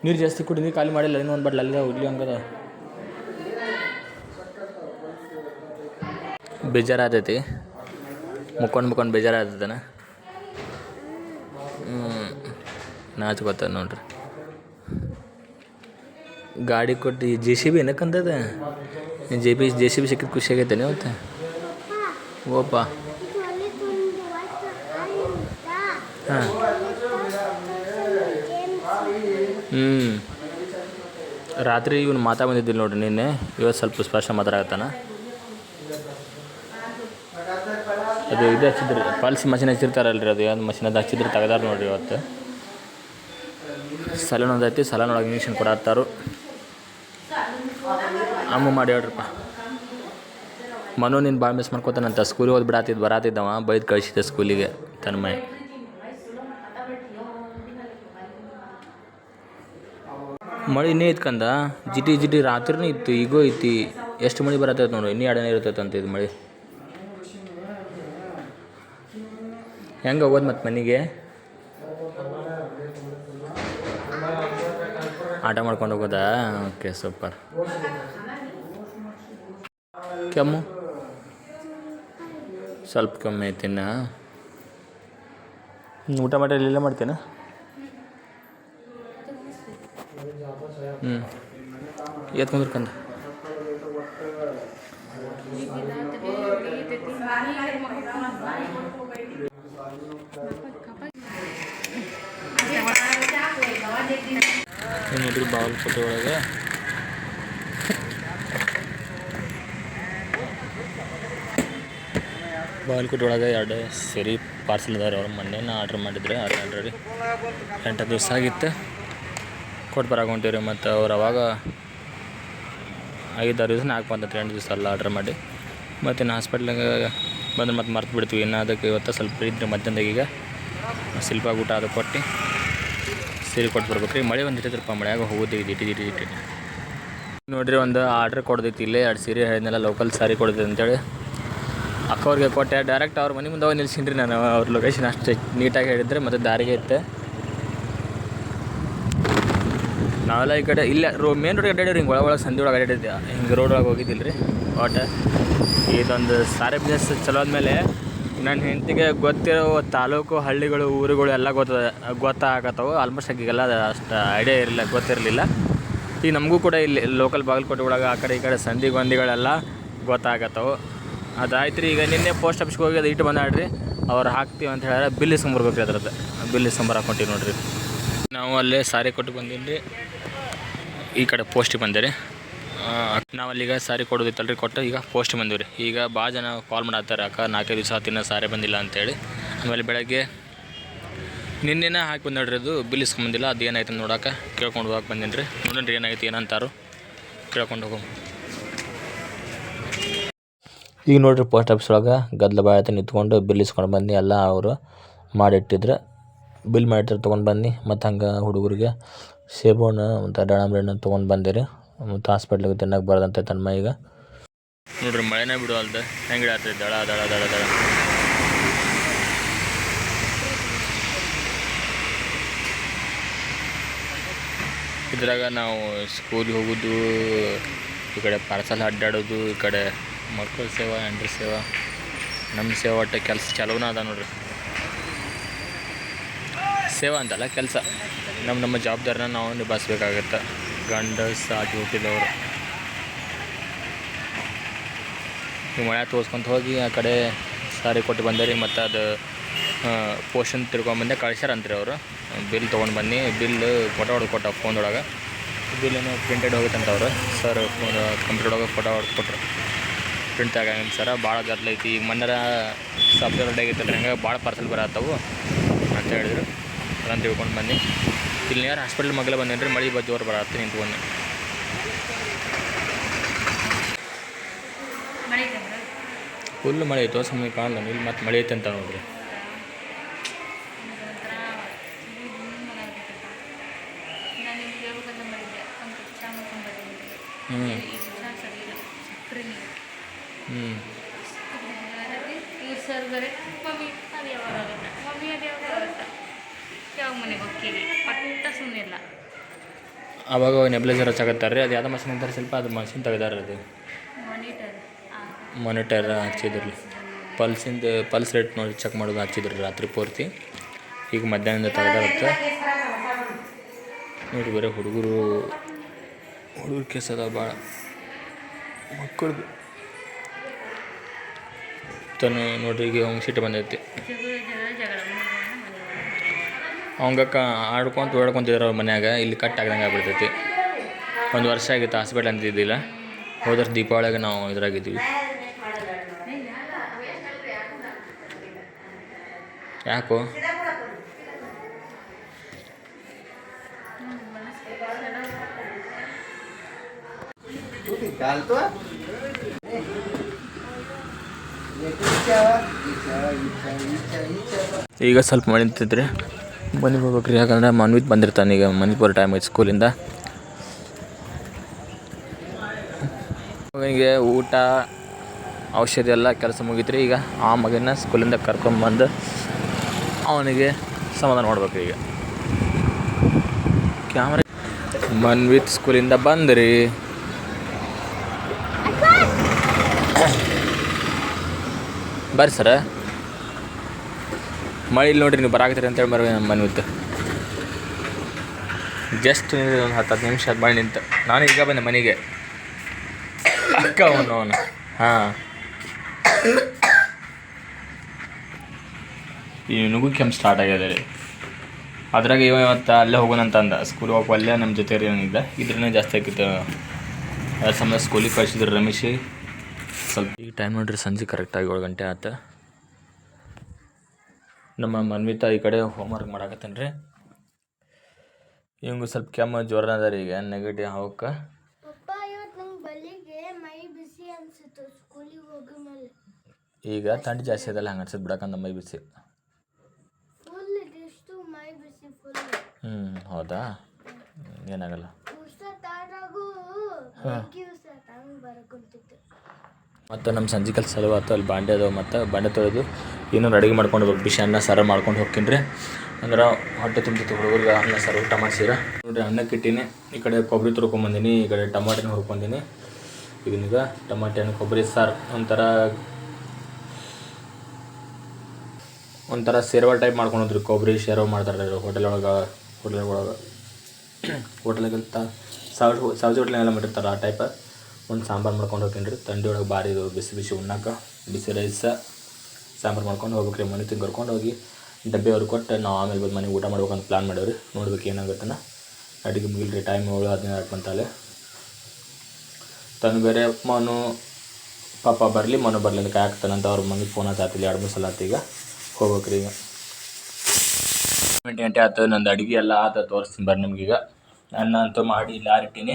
ನೀರು ಜಾಸ್ತಿ ಕುಡಿದು ಖಾಲಿ ಮಾಡಿಲ್ಲ ಒಂದು ಬಟ್ಲ ಅಲ್ಲೇ ಉಡ್ಲಿ ಹಂಗದ. ಬೇಜಾರಾದೈತಿ ಮುಕ್ಕೊಂಡು ಮುಕ್ಕೊಂಡು ಬೇಜಾರಾಗ್ತದನ ನಾಚ ಗೊತ್ತದ ನೋಡ್ರಿ. ಗಾಡಿ ಕೊಟ್ಟು J C B ಏನಕ್ಕಂತದ? J B J C B ಸಿಕ್ಕಿದ ಖುಷಿ ಆಗೈತೆ ನೀವು ಓಪ ಹಾಂ ಹ್ಞೂ ರಾತ್ರಿ ಇವನು ಮಾತಾ ಬಂದಿದ್ದಿಲ್ಲ ನೋಡ್ರಿ ನಿನ್ನೆ. ಇವತ್ತು ಸ್ವಲ್ಪ ಸ್ಪಷ್ಟ ಮಾತಾಡತ್ತಾನ ಅದು ಇದು ಹಚ್ಚಿದ್ರಿ. ಪಲ್ಸ್ ಮಷಿನ್ ಹಚ್ಚಿರ್ತಾರಲ್ರಿ ಅದು ಏನು ಮಷಿನ್ ಅದು ಹಚ್ಚಿದ್ರೆ ತೆಗ್ದಾರ ನೋಡ್ರಿ ಇವತ್ತು ಸಲೂನ್ ಒಂದೈತಿ ಸಲೂನ್ ಒಳಗೆ ಇಂಜೆಕ್ಷನ್ ಕೊಡತ್ತಾರು ಅಮ್ಮ ಮಾಡಿ ಹೇಳ್ರಪ್ಪ. ಮನು ನೀನು ಭಾಳ ಮಿಸ್ ಮಾಡ್ಕೋತಾನಂತ. ಸ್ಕೂಲಿಗೆ ಹೋಗಿ ಬಿಡಾತಿದ್ದು ಬರಾತಿದ್ದವ, ಬೈದು ಕಳಿಸಿದ್ದೆ ಸ್ಕೂಲಿಗೆ ತನ್ಮಯ್ ಮಳೆ ಇನ್ನೇ ಇತ್ಕಂದ? ಜಿಟಿ ಜಿಟಿ ರಾತ್ರಿನೂ ಇತ್ತು, ಈಗೂ ಐತಿ. ಎಷ್ಟು ಮಳೆ ಬರತ್ತೈತೆ ನೋಡು, ಇನ್ನೂ ಎರಡನೇ ಇರ್ತೈತೆ ಅಂತ ಇದು ಮಳೆ. ಹೆಂಗೆ ಹೋಗೋದು ಮತ್ತು ಮನೆಗೆ? ಆಟ ಮಾಡ್ಕೊಂಡು ಹೋಗೋದಾ? Okay, super. ಕೆಮ್ಮು? ಸ್ವಲ್ಪ ಕಮ್ಮಿ ಐತಿನ್ನ ಊಟ ಮಾಡಿ ಇಲ್ಲೇ ಮಾಡ್ತೇನೆ ಹ್ಞೂ ಎತ್ಕೊಂಡ್ರು ಕಂದ ಏನು ನೋಡ್ರಿ ಬಾಗಲಕೋಟೆ ಒಳಗೆ. ಬಾಗಲಕೋಟೆ ಒಳಗೆ ಎರಡು ಸರಿ ಪಾರ್ಸಲ್ ಅದಾರ ಅವ್ರು. ಮೊನ್ನೆ ನಾ ಆರ್ಡ್ರ್ ಮಾಡಿದ್ರೆ ಅದು ಆಲ್ರೆಡಿ ಎಂಟು ದಿವಸ ಆಗಿತ್ತು. ಕೊಟ್ಟು ಬರಕ್ಕೆ ಹೊಂಟೀವಿ ಮತ್ತು ಅವ್ರು ಅವಾಗ ಐದಾರು ದಿವಸ ನಾಲ್ಕು ಬಂದತ್ರಿ ಎಂಟು ದಿವಸ ಎಲ್ಲ ಆರ್ಡ್ರ್ ಮಾಡಿ. ಮತ್ತು ಇನ್ನು ಹಾಸ್ಪಿಟ್ಲಿಗೆ ಬಂದ್ರೆ ಮತ್ತೆ ಮರ್ತು ಬಿಡ್ತೀವಿ. ಇನ್ನು ಅದಕ್ಕೆ ಇವತ್ತು ಸ್ವಲ್ಪ ಇದ್ರೆ ಮಧ್ಯಾಹ್ನದಾಗ ಈಗ. ಶಿಲ್ಪ ಊಟ ಅದು ಕೊಟ್ಟು ಸೀರೆ ಕೊಟ್ಟು ಬರ್ಬೇಕು ರೀ ಮಳೆ ಒಂದು ಇಟ್ಟಿದ್ರಪ್ಪ ಮಳೆಯಾಗ ಹೋಗೋದು ಇದು ಇಟ್ಟು ಇಟ್ಟು ಇಟ್ಟು ನೋಡಿರಿ ಒಂದು ಆರ್ಡ್ರ್ ಕೊಡ್ದೈತಿ. ಇಲ್ಲೇ ಎರಡು ಸೀರೆ ಹೇಳಿದ್ನೆಲ್ಲ ಲೋಕಲ್ ಸಾರಿ ಕೊಡ್ತೈತೆ ಅಂತೇಳಿ ಅಕ್ಕವ್ರಿಗೆ ಕೊಟ್ಟೆ. ಡೈರೆಕ್ಟ್ ಅವ್ರ ಮನೆ ಮುಂದೆ ಹೋಗಿ ನಿಲ್ಸಿನ್ರಿ ನಾನು. ಅವ್ರ ಲೊಕೇಶನ್ ಅಷ್ಟು ನೀಟಾಗಿ ಹೇಳಿದ್ರೆ ಮತ್ತು ದಾರಿಗೆ ಇತ್ತು ನಾವೆಲ್ಲ ಈ ಕಡೆ ಇಲ್ಲ, ರೋ ಮೇನ್ ರೋಡ್ ಅಡ್ಡಾಡಿರಿ ಹಿಂಗೆ ಒಳಗೆ ಸಂಧಿ ಒಳಗೆ ಅಡ್ಡಾಡಿದ್ದೆ ಹಿಂಗೆ ರೋಡ್ ಒಳಗೆ ಹೋಗಿದ್ದಿಲ್ಲ ರೀ ಒಟ್ಟು ಇದೊಂದು ಸಾರಿ ಬಿಸ್ನೆಸ್ ಚಲೋ ಆದಮೇಲೆ ನನ್ನ ಹೆಂಡತಿಗೆ ಗೊತ್ತಿರೋ ತಾಲೂಕು, ಹಳ್ಳಿಗಳು, ಊರುಗಳು ಎಲ್ಲ ಗೊತ್ತ, ಗೊತ್ತಾಗತ್ತವು. ಆಲ್ಮೋಸ್ಟ್ ಆಕಿಗೆಲ್ಲ ಅಷ್ಟು ಐಡಿಯಾ ಇರಲಿಲ್ಲ, ಗೊತ್ತಿರಲಿಲ್ಲ. ಈಗ ನಮಗೂ ಕೂಡ ಇಲ್ಲಿ ಲೋಕಲ್ ಬಾಗಲಕೋಟೆ ಒಳಗೆ ಆ ಕಡೆ ಈ ಕಡೆ ಸಂಧಿ ಗೊಂದಿಗಳೆಲ್ಲ ಗೊತ್ತಾಗತ್ತವು. ಅದಾಯ್ತು ರೀ ಈಗ ನಿನ್ನೆ ಪೋಸ್ಟ್ ಆಫೀಸ್ಗೆ ಹೋಗಿ ಅದು ಇಟ್ಟು ಬಂದಾಡ್ರಿ ಅವ್ರು ಹಾಕ್ತೀವಿ ಅಂತ ಹೇಳಿದ್ರೆ ಬಿಲ್ ಇಸ್ಕೊಂಬರ್ಬೇಕು ಅದ್ರದ್ದು. ಬಿಲ್ ಇಸ್ಕೊಂಬರ್ ಹಾಕೊಂತೀವಿ ನೋಡ್ರಿ. ನಾವು ಅಲ್ಲೇ ಸಾರಿ ಕೊಟ್ಟು ಬಂದೀನಿ ರೀ ಈ ಕಡೆ ಪೋಸ್ಟಿಗೆ ಬಂದೇರಿ. ನಾವು ಅಲ್ಲಿಗ ಸಾರಿ ಕೊಡೋದಿತ್ತಲ್ರಿ ಕೊಟ್ಟು ಈಗ ಪೋಸ್ಟ್ ಬಂದಿವ್ರಿ. ಈಗ ಭಾಳ ಜನ ಕಾಲ್ ಮಾಡತ್ತಾರೆ, ಅಕ್ಕ, ನಾಲ್ಕೈದು ದಿವಸ ಹತ್ತಿನ ಸಾರಿ ಬಂದಿಲ್ಲ ಅಂತೇಳಿ. ಆಮೇಲೆ ಬೆಳಗ್ಗೆ ನಿನ್ನೆನೇ ಹಾಕಿ ಬಂದಾಡ್ರಿ ಅದು, ಬಿಲ್ ಇಸ್ಕೊಂಬಂದಿಲ್ಲ, ಅದು ಏನಾಯ್ತು ನೋಡೋಕೆ ಕೇಳ್ಕೊಂಡು ಹೋಗಕ್ಕೆ ಬಂದೀನಿ ರೀ ನೋಡೋಣ ರೀ ಏನಂತಾರು ಕೇಳ್ಕೊಂಡು ಹೋಗೋ ಈಗ ನೋಡ್ರಿ ಪೋಸ್ಟ್ ಆಫೀಸ್ ಒಳಗೆ ಗದ್ದಲ ಬಾಳ ನಿಂತ್ಕೊಂಡು ಬಿಲ್ ಇಸ್ಕೊಂಡು ಬಂದು ಎಲ್ಲ ಅವರು ಮಾಡಿಟ್ಟಿದ್ರೆ. ಬಿಲ್ ಮಾಡಿಟ್ರೆ ತೊಗೊಂಡು ಬನ್ನಿ. ಮತ್ತು ಹಂಗೆ ಹುಡುಗರಿಗೆ ಸೇಬು ಹಣ್ಣು ಮತ್ತು ದಾಳಂಬ್ರಿ ಹಣ್ಣು ತೊಗೊಂಡು ಬಂದಿರಿ. ಮತ್ತು ಹಾಸ್ಪಿಟ್ಲಿಗೆ ತಿನ್ನಕ್ಕೆ ಬರ್ದಂತೆ ತನ್ನ ಈಗ ನೋಡ್ರಿ, ಮಳೆನೇ ಬಿಡು ಅಲ್ದೆ. ಹೆಂಗೆ ಆಗ್ತದೆ ದಳ ದಳ ದಳ ದಳ. ಇದ್ರಾಗ ನಾವು ಸ್ಕೂಲ್ಗೆ ಹೋಗೋದು, ಈ ಕಡೆ ಪಾರ್ಸಲ್ ಅಡ್ಡಾಡೋದು, ಈ ಕಡೆ ಮಕ್ಕಳ ಸೇವಾ, ಹೆಂಡ್ರ ಸೇವಾ. ನಮ್ಮ ಸೇವಾ ಒಟ್ಟು ಕೆಲಸ ಚಲೋನ ಅದ ನೋಡ್ರಿ. ಸೇವಾ ಅಂತಲ್ಲ ಕೆಲಸ. ನಮ್ಮ ನಮ್ಮ ಜವಾಬ್ದಾರಿನ ನಾವು ನಿಭಾಯಿಸ್ಬೇಕಾಗತ್ತೆ. ಗಂಡಸ ಆಗಿ ಹುಟ್ಟಿದವರು ನೀವು ಮಳೆ ತೋರಿಸ್ಕೊಂತ ಹೋಗಿ ಆ ಕಡೆ ಸಾರಿ ಕೊಟ್ಟು ಬಂದೆ ರೀ ಮತ್ತು ಅದು ಪೋಷನ್ ತಿರ್ಕೊಂಬಂದೆ ಕಳ್ಸ್ಯಾರಂತ್ರಿ ಅವರು. ಬಿಲ್ ತೊಗೊಂಡು ಬನ್ನಿ, ಬಿಲ್ ಫೋಟೋ ಹೊಡೆದು ಕೊಟ್ಟ ಬಿಲ್ ಏನೋ ಪ್ರಿಂಟೆಡ್ ಹೋಗುತ್ತಂತ ಅವರು. ಸರ್ ಫೋನ್ ಕಂಪ್ಯೂಟರ್ ಒಳಗೆ ಫೋಟೋ ಹೊಡೆದು ಕೊಟ್ಟರು ಪ್ರಿಂಟ್ ಆಗಂಗಿಲ್ಲ ಸರ ಭಾಳ ಗದ್ದಲ ಐತಿ. ಈಗ ಮೊನ್ನೆ ಸಾಫ್ಟ್ವೇರ್ ಆಗೈತಲ್ಲ ಹಂಗೆ ಭಾಳ ಪಾರ್ಸಲ್ ಬರತ್ತವು ಅಂತ ಹೇಳಿದ್ರು. ಅದನ್ನು ತಿಳ್ಕೊಂಡು ಬನ್ನಿ ಇಲ್ಲಿ ಯಾರು ಹಾಸ್ಪಿಟ್ಲ್ ಮಗಲ ಬಂದೇನ್ರಿ? ಮಳೆ ಬಜ್ಜೋರು ಜೋರು ಬರತ್ತೆ ನಿಂತ್ಕೊಂಡು. ಫುಲ್ ಮಳೆ ಐತೋ? ಸಮಯ ಕಾಣಲ್ಲ ಇಲ್ಲಿ ಮತ್ತೆ ಮಳೆ ಐತೆ ಅಂತ ನೋಡ್ರಿ. ಹ್ಞೂ ಹ್ಞೂ ಸರ್ ಬರೀ. ಮಮ್ಮಿ ಅದು ಯಾವಾಗ ಆಗುತ್ತೆ ಮಮ್ಮಿ ಅದು ಯಾವಾಗ ಆಗುತ್ತೆ ಯಾವಾಗ ಮನೆಗೆ ಪಟ್ಟ ಸುಮ್ಮನಿಲ್ಲ ಅವಾಗ ನೆಬ್ಲೈಸರ್ ಹಚ್ಚಾಕತ್ತಾರೆ ರೀ ಅದು ಯಾವ್ದೋ ಮಷಿನ್ ಅಂತಾರೆ ಸ್ವಲ್ಪ ಅದು ಮಷಿನ್ ತೆಗೆದಾರ ಅದು. ಮಾನಿಟರ್ ಹಚ್ಚಿದ್ರು. ಪಲ್ಸಿಂದ ಪಲ್ಸ್ ರೇಟ್ ನೋಡಿ ಚೆಕ್ ಮಾಡೋದು ಹಚ್ಚಿದ್ರು ರಾತ್ರಿ ಪೂರ್ತಿ. ಈಗ ಮಧ್ಯಾಹ್ನದಿಂದ ತೆಗೆದಾರತ್ತೆ ನೋಡಿ ಬೇರೆ ಹುಡುಗರು ಹುಡುಗರು ಕೇಸ್ ಅದಾವ ಭಾಳ ಮಕ್ಕಳದು ತನು ನೋಡ್ರಿ ಈಗ ಅವ್ನಿಗೆ ಸಿಟ್ಟು ಬಂದೈತಿ. ಅವಂಗ ಕ ಆಡ್ಕೊಂತ ಓಡ್ಕೊಂತಿದ್ರು ಅವ್ರ ಮನ್ಯಾಗ ಇಲ್ಲಿ ಕಟ್ ಆಗ್ದಂಗೆ ಆಗ್ಬಿಡ್ತೈತಿ. ಒಂದು ವರ್ಷ ಆಗಿತ್ತು ಹಾಸ್ಪಿಟ್ಲ್ ಅಂತಿದ್ದಿಲ್ಲ ಇದ್ದಿಲ್ಲ. ಹೋದ್ರೆ ದೀಪಾವಳಿಗೆ ನಾವು ಇದ್ರಾಗಿದ್ದೀವಿ ಯಾಕೋ? ಈಗ ಸ್ವಲ್ಪ ಮಳೆ ನಿಂತಿದ್ರೆ ಮನೆಗೆ ಹೋಗ್ಬೇಕ್ರಿ ಯಾಕಂದ್ರೆ ಮನ್ವಿತ್ ಬಂದಿರ್ತಾನೆ ಈಗ ಮನೆಗೆ ಬರೋ ಟೈಮ್ ಐತೆ ಸ್ಕೂಲಿಂದ ಮಗನಿಗೆ ಊಟ, ಔಷಧಿ ಎಲ್ಲ ಕೆಲಸ ಮುಗೀತ್ರಿ ಈಗ. ಆ ಮಗನ ಸ್ಕೂಲಿಂದ ಕರ್ಕೊಂಬಂದು ಅವನಿಗೆ ಸಮಾಧಾನ ಮಾಡ್ಬೇಕು ಈಗ. ಕ್ಯಾಮ್ರಾ ಮನ್ವಿತ್ ಸ್ಕೂಲಿಂದ ಬಂದ್ರಿ. ಬರ್ರಿ ಸರ ಮಳೆ ಇಲ್ಲಿ ನೋಡಿರಿ, ನೀವು ಬರಾಕತ್ತೀರಿ ಅಂತೇಳಿ ಬರೋ ಮನ್ವಿತ್ ಜಸ್ಟ್ ಒಂದು ಹತ್ತು ಹತ್ತು ನಿಮಿಷ ಅದು ಮಳೆ ನಿಂತು. ನಾನು ಈಗ ಬಂದೆ ಮನೆಗೆ. ಅಕ್ಕ ಅವನು ಅವನು. ಹಾಂ. ಇವನಿಗೂ ಕೆಮ್ಮು ಸ್ಟಾರ್ಟ್ ಆಗ್ಯದ ರೀ. ಅದ್ರಾಗ ಇವ ಇವತ್ತು ಅಲ್ಲೇ ಹೋಗೋಣಂತ ಅಂದ. ಸ್ಕೂಲ್ ಹೋಗಿ ಅಲ್ಲೇ ನಮ್ಮ ಜೊತೆ ರೀ ಅವನಿದ್ದ. ಇದ್ರೇ ಜಾಸ್ತಿ ಆಗಿತ್ತು ಅದ್ರ ಸಂಬಂಧ ಸ್ಕೂಲಿಗೆ ಕಳಿಸಿದ್ರು ರಮೇಶ್. ಸ್ವಲ್ಪ ಈಗ ಟೈಮ್ ನೋಡ್ರಿ, ಸಂಜೆ ಕರೆಕ್ಟಾಗಿ ಏಳು ಗಂಟೆ ಆತ. ನಮ್ಮ ಮನ್ವಿತ ಈ ಕಡೆ ಹೋಮ್ವರ್ಕ್ ಮಾಡಾಕತ್ತೇನೆ ರೀ. ಇವಂಗೂ ಸ್ವಲ್ಪ ಕೆಮ್ಮು ಜ್ವರ ಅದ ರೀ ಈಗ ನೆಗಡಿ ಅವಕ್ಕೆ ಈಗ ತಂಡ ಜಾಸ್ತಿ ಅದಲ್ಲ ಹಂಗೆ ಅನ್ಸುತ್ತೆ ಬಿಡಕಂದ ಮೈ ಬಿಸಿ. ಹ್ಞೂ ಹೌದಾ? ಏನಾಗಲ್ಲ. ಉರ್ಸತ್ತಾಡಾಗೂ ಮತ್ತು ನಮ್ಮ ಸಂಜೆ ಕೆಲಸ ಸಲುವ ಅಲ್ಲಿ ಬಾಂಡೆ ಅದಾವೆ ಮತ್ತು ಬಾಂಡೆ ತೊಳೆದು ಇನ್ನೊಂದು ಅಡುಗೆ ಮಾಡ್ಕೊಂಡು ಹೋಗಿ, ಬಿಸಿ ಅನ್ನ, ಸಾರು ಮಾಡ್ಕೊಂಡು ಹೋಗ್ತೀನಿ ರೀ. ಅಂದ್ರೆ ಹೊಟ್ಟೆ ತುಂಬಿತ್ತು ಹುಡುಗರಿಗೆ ಅನ್ನ, ಸಾರು, ಊಟ ಮಾಡಿಸಿರ. ನೋಡಿರಿ, ಅನ್ನಕ್ಕೆ ಇಟ್ಟೀನಿ. ಈ ಕಡೆ ಕೊಬ್ಬರಿ ತುರ್ಕೊಂಬಂದಿನಿ, ಈ ಕಡೆ ಟಮಾಟಿನ ಹುರ್ಕೊಂಡಿನಿ. ಇದನ್ನೀಗ ಟಮಾಟೆ ಹಣ್ಣು, ಕೊಬ್ಬರಿ, ಸಾರು, ಒಂಥರ ಒಂಥರ ಸೇರ್ವ ಟೈಪ್ ಮಾಡ್ಕೊಂಡು ಹೋದ್ರಿ ಕೊಬ್ಬರಿ ಶೇರ್ವ ಮಾಡ್ತಾರೆ ಹೋಟೆಲ್ ಒಳಗೆ ಹೋಟೆಲ್ ಒಳಗೆ. ಹೋಟೆಲ್ಗಿಂತ ಸಾವಿರ ಸಾವಿರ ಹೋಟೆಲ್ನೆಲ್ಲ ಮಾಡಿರ್ತಾರೆ ಆ ಟೈಪ ಒಂದು ಸಾಂಬಾರು ಮಾಡ್ಕೊಂಡು ಹೋಗ್ತೀನಿ ರೀ ತಂಡಿ ಒಳಗೆ ಭಾರಿ ಇದು ಬಿಸಿ ಬಿಸಿ ಉಣ್ಣಾಕ, ಬಿಸಿ ರೈಸ, ಸಾಂಬಾರು ಮಾಡ್ಕೊಂಡು ಹೋಗ್ಬೇಕ್ರಿ. ಮನೆ ತಿಂಗೆ ಕರ್ಕೊಂಡು ಹೋಗಿ ಡಬ್ಬಿ ಅವ್ರಿಗೆ ಕೊಟ್ಟು ನಾವು ಆಮೇಲೆ ಬಂದು ಮನೆಗೆ ಊಟ ಮಾಡ್ಬೇಕಂತ ಪ್ಲ್ಯಾನ್ ಮಾಡೇವ್ರಿ. ನೋಡ್ಬೇಕು ಏನಾಗುತ್ತನ. ಅಡುಗೆ ಮುಗಿಲ್ರಿ ಟೈಮ್ ಏಳು ಹದಿನೈದು ಆಯ್ತು ಬಂತಾಲೆ ತನು ಬೇರೆ ಮನು, ಪಾಪ ಬರಲಿ, ಮನು ಬರಲಿ ಅಂತ ಕಾಯ್ತಾನಂತ ಅವ್ರ ಮನೆಗೆ ಫೋನ್ ಹಚ್ಚಾತಿಲ್ಲ ಎರಡು ಮೂರು ಸಲ ಆತು ಈಗ. ಹೋಗ್ಬೇಕ್ರಿ ಈಗ. ಎಂಟು ಗಂಟೆ ಆಯ್ತು ನಂದು ಅಡುಗೆ ಎಲ್ಲ ಆತ, ತೋರಿಸ್ತೀನಿ ಬರ್ರಿ ಈಗ ಅನ್ನ ಅಂತೂ ಮಾಡಿ ಲಾರಿ ಆರಿಟ್ಟೀನಿ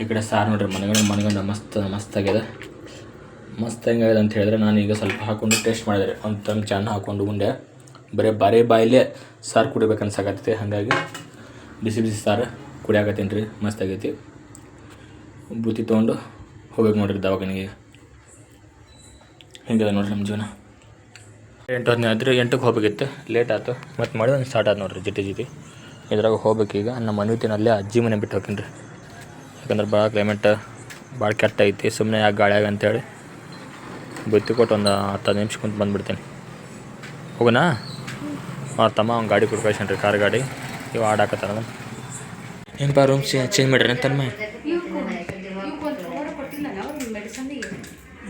ಈ ಕಡೆ ಸಾರು ನೋಡ್ರಿ ಮನೆಗಂಡ ಮನೆಗಂಡ ಮಸ್ತ್ ಮಸ್ತ್ ಆಗ್ಯದ ಮಸ್ತ್ ಹೆಂಗಾಗ್ಯದ ಅಂತ ಹೇಳಿದ್ರೆ ನಾನು ಈಗ ಸ್ವಲ್ಪ ಹಾಕೊಂಡು ಟೇಸ್ಟ್ ಮಾಡಿದೆ. ಒಂದು ಚಮಚ ಅನ್ನ ಹಾಕೊಂಡು ಉಂಡೆ. ಬರೀ ಬರೀ ಬಾಯಿಲೆ ಸಾರು ಕುಡಿಬೇಕು ಅನ್ಸಕತ್ತೈತಿ ಹಾಗಾಗಿ ಬಿಸಿ ಬಿಸಿ ಸಾರು ಕುಡಿಯಾಕತ್ತೀನಿ ರೀ. ಮಸ್ತ್ ಆಗೈತಿ. ಬೂತಿ ತೊಗೊಂಡು ಹೋಗ್ಬೇಕು ನೋಡ್ರಿ ದವಾಖಾನೆಗೆ. ಹಿಂಗಿದೆ ನೋಡ್ರಿ ನಮ್ಮ ಜೀವನ? ಎಂಟು ಹದಿನೈದು ಆದ್ರೆ ಎಂಟಕ್ಕೆ ಹೋಗ್ಬೇಕಿತ್ತು. ಲೇಟ್ ಆಯ್ತು. ಮತ್ತು ಮಾಡಿದ್ರೆ ಸ್ಟಾರ್ಟ್ ಆಯ್ತು ನೋಡ್ರಿ ಜಿಟಿ ಜಿಟಿ. ಇದ್ರಾಗ ಹೋಗ್ಬೇಕೀಗ. ನಮ್ಮ ಮನೆ ತಿನ್ನಲ್ಲೇ ಅಜ್ಜಿ ಮನೆ ಬಿಟ್ಟು ಹೋಗ್ತೀನಿ ರೀ. ಯಾಕಂದ್ರೆ ಭಾಳ ಕ್ಲೈಮೇಟ್ ಭಾಳ ಕೆಟ್ಟ ಐತಿ ಸುಮ್ಮನೆ ಯಾಕೆ ಗಾಳಿಯಾಗ ಅಂತೇಳಿ ಬುತ್ತಿ ಕೊಟ್ಟು ಒಂದು ಹತ್ತು ನಿಮಿಷ ಕುಂತು ಬಂದುಬಿಡ್ತೀನಿ. ಹೋಗೋಣ ಅವ್ರ ತಮ್ಮ ಅವ್ನು ಗಾಡಿ ಕೊಡ್ಕಳ್ಸೀನಿ ರೀ, ಕಾರ್ ಗಾಡಿ. ಇವು ಆಡಾಕತ್ತಾರ ಏನಪ್ಪ ರೂಮ್ ಚೇಂಜ್ ಮಾಡ್ರಿ ಅವ್ರು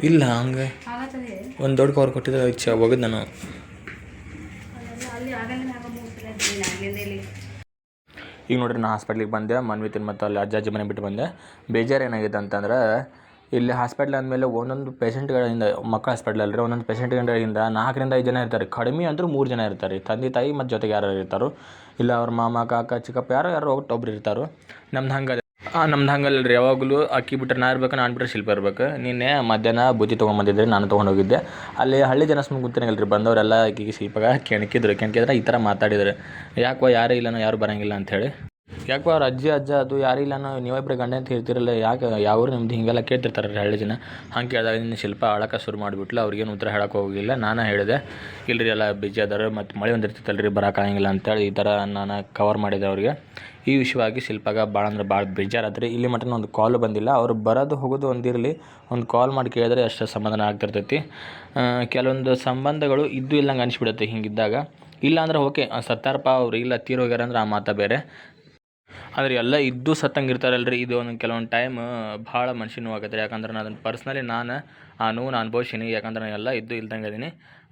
ಇಲ್ಲ, ಹಂಗೆ. ಒಂದು ದೊಡ್ಡ ಕವರ್ ಕೊಟ್ಟಿದ್ದೆ, ಇಚ್ಛೆ ಹೋಗಿದ್ದು ನಾನು ಅಲ್ಲೆಲ್ಲ ಅಲ್ಲಿ ಆಗಲ್ಲ ಆಗ ಮೂರ್ತಿಲ್ಲ ಅಲ್ಲಿಂದ ಇಲ್ಲಿ ಈಗ ನೋಡ್ರಿ ನಾನು ಹಾಸ್ಪಿಟ್ಲಿಗೆ ಬಂದೆ, ಮನ್ವಿತಿನ ಮತ್ತು ಅಲ್ಲಿ ಅಜ್ಜ ಅಜ್ಜಿ ಮನೆ ಬಿಟ್ಟು ಬಂದೆ. ಬೇಜಾರು ಏನಾಗಿದೆ ಅಂತಂದ್ರೆ, ಇಲ್ಲಿ ಹಾಸ್ಪಿಟ್ಲ್ ಅಂದಮೇಲೆ ಒಂದೊಂದು ಪೇಷಂಟ್ಗಳಿಂದ ಮಕ್ಕಳ ಹಾಸ್ಪಿಟ್ಲ್ ಅಲ್ರಿ, ಒಂದೊಂದು ಪೇಷಂಟ್ಗಳಿಂದ ನಾಲ್ಕರಿಂದ ಐದು ಜನ ಇರ್ತಾರೆ. ಕಡಿಮೆ ಅಂದರೂ ಮೂರು ಜನ ಇರ್ತಾರೆ. ತಂದೆ, ತಾಯಿ ಮತ್ತು ಜೊತೆಗೆ ಯಾರು ಇರ್ತಾರೋ, ಇಲ್ಲ ಅವ್ರ ಮಾಮ, ಕಾಕ, ಚಿಕ್ಕಪ್ಪ, ಯಾರೋ ಯಾರೋ ಒಟ್ಟು ಒಬ್ರು ಇರ್ತಾರೋ, ನಮ್ದು ಹಂಗೆ ನಮ್ದು ಹಂಗಲ್ಲ ರೀ ಯಾವಾಗಲೂ ಅಕ್ಕಿ ಬಿಟ್ಟರೆ ನಾ ಇರ್ಬೇಕು, ನಾನು ಬಿಟ್ಟರೆ ಶಿಲ್ಪ ಇರ್ಬೇಕು. ನಿನ್ನೆ ಮಧ್ಯಾಹ್ನ ಬುದ್ಧಿ ತೊಗೊಂಬಂದಿದ್ದೆ ನಾನು ತೊಗೊಂಡು ಹೋಗಿದ್ದೆ ಅಲ್ಲಿ ಹಳ್ಳಿ ಜನ ಸುಮ್ಮನೆ ಗೊತ್ತಿರಂಗಿಲ್ಲ ರೀ ಬಂದವರೆಲ್ಲ ಆಕಿಗೆ ಶಿಲ್ಪಾಗ ಕೆಣಕಿದ್ರು. ಕೆಣಕಿದ್ರೆ ಈ ಥರ ಮಾತಾಡಿದ್ರು. ಯಾಕೋ ಯಾರೂ ಇಲ್ಲನೋ ಯಾರು ಬರಂಗಿಲ್ಲ ಅಂಥೇಳಿ ಯಾಕೋ ಅವ್ರ ಅಜ್ಜಿ, ಅಜ್ಜ, ಅದು ಇಲ್ಲನೋ ನೀವಿಬ್ಬರು ಗಂಡ ಅಂತ ಹೇಳ್ತಿರಲ್ಲ ಯಾಕೆ ಯಾವ ಊರು ನಿಮ್ದು ಹಿಂಗೆಲ್ಲ ಕೇಳ್ತಿರ್ತಾರೆ ಹಳ್ಳಿ ಜನ? ಹಂಗೆ ಕೇಳಿದಾಗ ನಿನ್ನ ಶಿಲ್ಪ ಆಳಕ್ಕೆ ಶುರು ಮಾಡಿಬಿಟ್ಲು, ಅವ್ರಿಗೇನು ಉತ್ತರ ಹೇಳಕ್ಕೆ ಹೋಗಿಲ್ಲ. ನಾನು ಹೇಳಿದೆ, ಇಲ್ರಿ ಎಲ್ಲ ಬಿಜಿ ಅದಾರ, ಮತ್ತು ಮಳೆ ಒಂದಿರ್ತೈತಲ್ಲ ರೀ ಬರೋಕ್ಕಾಗಂಗಿಲ್ಲ ಅಂತೇಳಿ ಈ ಥರ ನಾನು ಕವರ್ ಮಾಡಿದೆ ಅವ್ರಿಗೆ. ಈ ವಿಷಯವಾಗಿ ಶಿಲ್ಪಾಗ ಭಾಳ ಅಂದ್ರೆ ಭಾಳ ಬೇಜಾರಾತ್ರಿ ಇಲ್ಲಿ ಮಟನ ಒಂದು ಕಾಲ್ ಬಂದಿಲ್ಲ. ಅವ್ರು ಬರೋದು ಹೋಗೋದು ಒಂದಿರಲಿ. ಒಂದು ಕಾಲ್ ಮಾಡಿ ಕೇಳಿದ್ರೆ ಅಷ್ಟು ಸಮಾಧಾನ ಆಗ್ತಿರ್ತೈತಿ ಕೆಲವೊಂದು ಸಂಬಂಧಗಳು ಇದ್ದು ಇಲ್ಲಂಗೆ ಅನಿಸ್ಬಿಡುತ್ತೆ ಹಿಂಗಿದ್ದಾಗ. ಇಲ್ಲ ಅಂದ್ರೆ ಓಕೆ ಸತ್ತಾರಪ್ಪ ಅವ್ರು ಇಲ್ಲ ತೀರೋಗ್ಯಾರ ಅಂದ್ರೆ ಆ ಮಾತಾ ಬೇರೆ. ಆದರೆ ಎಲ್ಲ ಇದ್ದು ಸತ್ತಂಗಿರ್ತಾರಲ್ರಿ. ಇದು ಒಂದು ಕೆಲವೊಂದು ಟೈಮ್ ಭಾಳ ಮನುಷ್ಯ ನೋವಾಗತ್ತೆ ಯಾಕಂದ್ರೆ ನಾನು ಅದನ್ನು ಪರ್ಸ್ನಲಿ ನಾನು, ಆ ನೋವು ಅನುಭವಿಸೀನಿ. ಯಾಕಂದ್ರೆ ನಾನು ಎಲ್ಲ ಇದ್ದು ಇಲ್ದಂಗೆ ಅದೀನಿ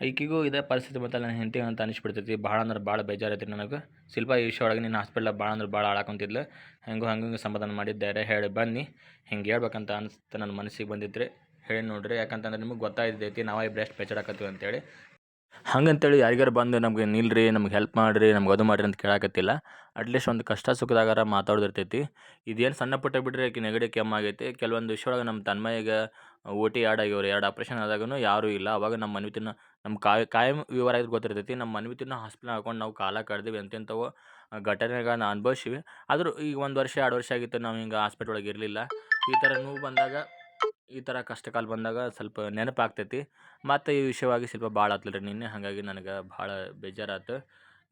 ಈಕಿಗೂ ಇದೇ ಪರಿಸ್ಥಿತಿ ಮತ್ತು ನನ್ನ ಹೆಂಡತಿ ಅಂತ ಅನಿಸ್ಬಿಡ್ತೈತಿ. ಭಾಳ ಅಂದ್ರೆ ಭಾಳ ಬೇಜಾರೈತಿ ನನಗೆ. ಶಿಲ್ಪ, ಈ ವಿಷಯ ಒಳಗೆ ನೀನು ಹಾಸ್ಪಿಟ್ಲಾಗ ಭಾಳ ಅಂದ್ರೆ ಭಾಳ ಆಳಾಕೊಂತಿದ್ಲು. ಹೆಂಗೋ ಹಂಗೆ ಸಮಾಧಾನ ಮಾಡಿದ್ದಾರೆ. ಹೇಳಿ, ಬನ್ನಿ. ಹಿಂಗೆ ಹೇಳ್ಬೇಕಂತ ಅನಿಸ್ತು ನನ್ನ ಮನಸ್ಸಿಗೆ ಬಂದಿದ್ರೆ ಹೇಳಿ ನೋಡ್ರಿ. ಯಾಕಂತಂದ್ರೆ ನಿಮಗೆ ಗೊತ್ತಾಯ್ತೈತಿ, ನಾವೇ ಬ್ರೆಸ್ಟ್ ಎಷ್ಟು ಬೇಜಾರಾಕತ್ತೀವಿ ಅಂತೇಳಿ. ಹಂಗಂತೇಳಿ ಯಾರಿಗಾರು ಬಂದು ನಮಗೆ ನಿಲ್ರಿ, ನಮ್ಗೆ ಹೆಲ್ಪ್ ಮಾಡಿರಿ, ನಮ್ಗೆ ಅದು ಮಾಡಿರಿ ಅಂತ ಕೇಳಾಕತ್ತಿಲ್ಲ. ಅಟ್ಲೀಸ್ಟ್ ಒಂದು ಕಷ್ಟ ಸುಖದಾಗಾರ ಮಾತಾಡೋದಿರ್ತೈತಿ. ಇದೇನು ಸಣ್ಣ ಪುಟ್ಟ ಬಿಡ್ರಿ ಆಕೆ ನೆಗಡಿ ಕೆಮ್ಮಾಗೈತಿ ಕೆಲವೊಂದು ವಿಷಯ ಒಳಗೆ ನಮ್ಮ ತನ್ಮಯಿಗೆ ಓ ಟಿ ಆಗ್ಯಾವ್ರಿ. ಎರಡು ಆಪ್ರೇಷನ್ ಆದಾಗೂ ಯಾರೂ ಇಲ್ಲ. ಅವಾಗ ನಮ್ಮ ಮನ್ವಿತಿನ ನಮ್ಮ ಕಾಯ್ ಕಾಯಂ ವಿವರ ಇದು ಗೊತ್ತಿರ್ತೈತಿ. ನಮ್ಮ ಮನ್ವಿತಿನ ಹಾಸ್ಪಿಟ್ಲ್ ಹಾಕೊಂಡು ನಾವು ಕಾಲ ಕಳೆದಿವಿ ಅಂತೆಂಥವು ಘಟನೆಗಳನ್ನ ಅನುಭವಿಸಿವಿ. ಆದರೂ ಈಗ ಒಂದು ವರ್ಷ, ಎರಡು ವರ್ಷ ಆಗಿತ್ತು ನಾವು ಹಿಂಗೆ ಹಾಸ್ಪಿಟ್ಲ್ ಒಳಗೆ ಇರಲಿಲ್ಲ. ಈ ಥರ ನೋವು ಬಂದಾಗ, ಈ ಥರ ಕಷ್ಟಕಾಲ ಬಂದಾಗ ಸ್ವಲ್ಪ ನೆನಪಾಗ್ತೈತಿ. ಮತ್ತು ಈ ವಿಷಯವಾಗಿ ಸ್ವಲ್ಪ ಭಾಳ ಆತ್ಲರಿ ನಿನ್ನೆ. ಹಾಗಾಗಿ ನನಗೆ ಭಾಳ ಬೇಜಾರಾಯ್ತು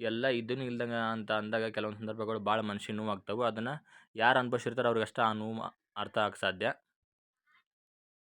ಎಲ್ಲ ಇದನ್ನು ಇಲ್ದಂಗ ಅಂತ ಅಂದಾಗ ಕೆಲವೊಂದು ಸಂದರ್ಭಗಳು ಭಾಳ ಮನುಷ್ಯ ನೋವು ಆಗ್ತವೆ ಅದನ್ನು ಯಾರು ಅನುಭವಿಸಿರ್ತಾರೆ ಅವ್ರಿಗೆ ಅಷ್ಟೇ ಆ ನೋವು ಅರ್ಥ ಆಗಕ್ಕೆ ಸಾಧ್ಯ.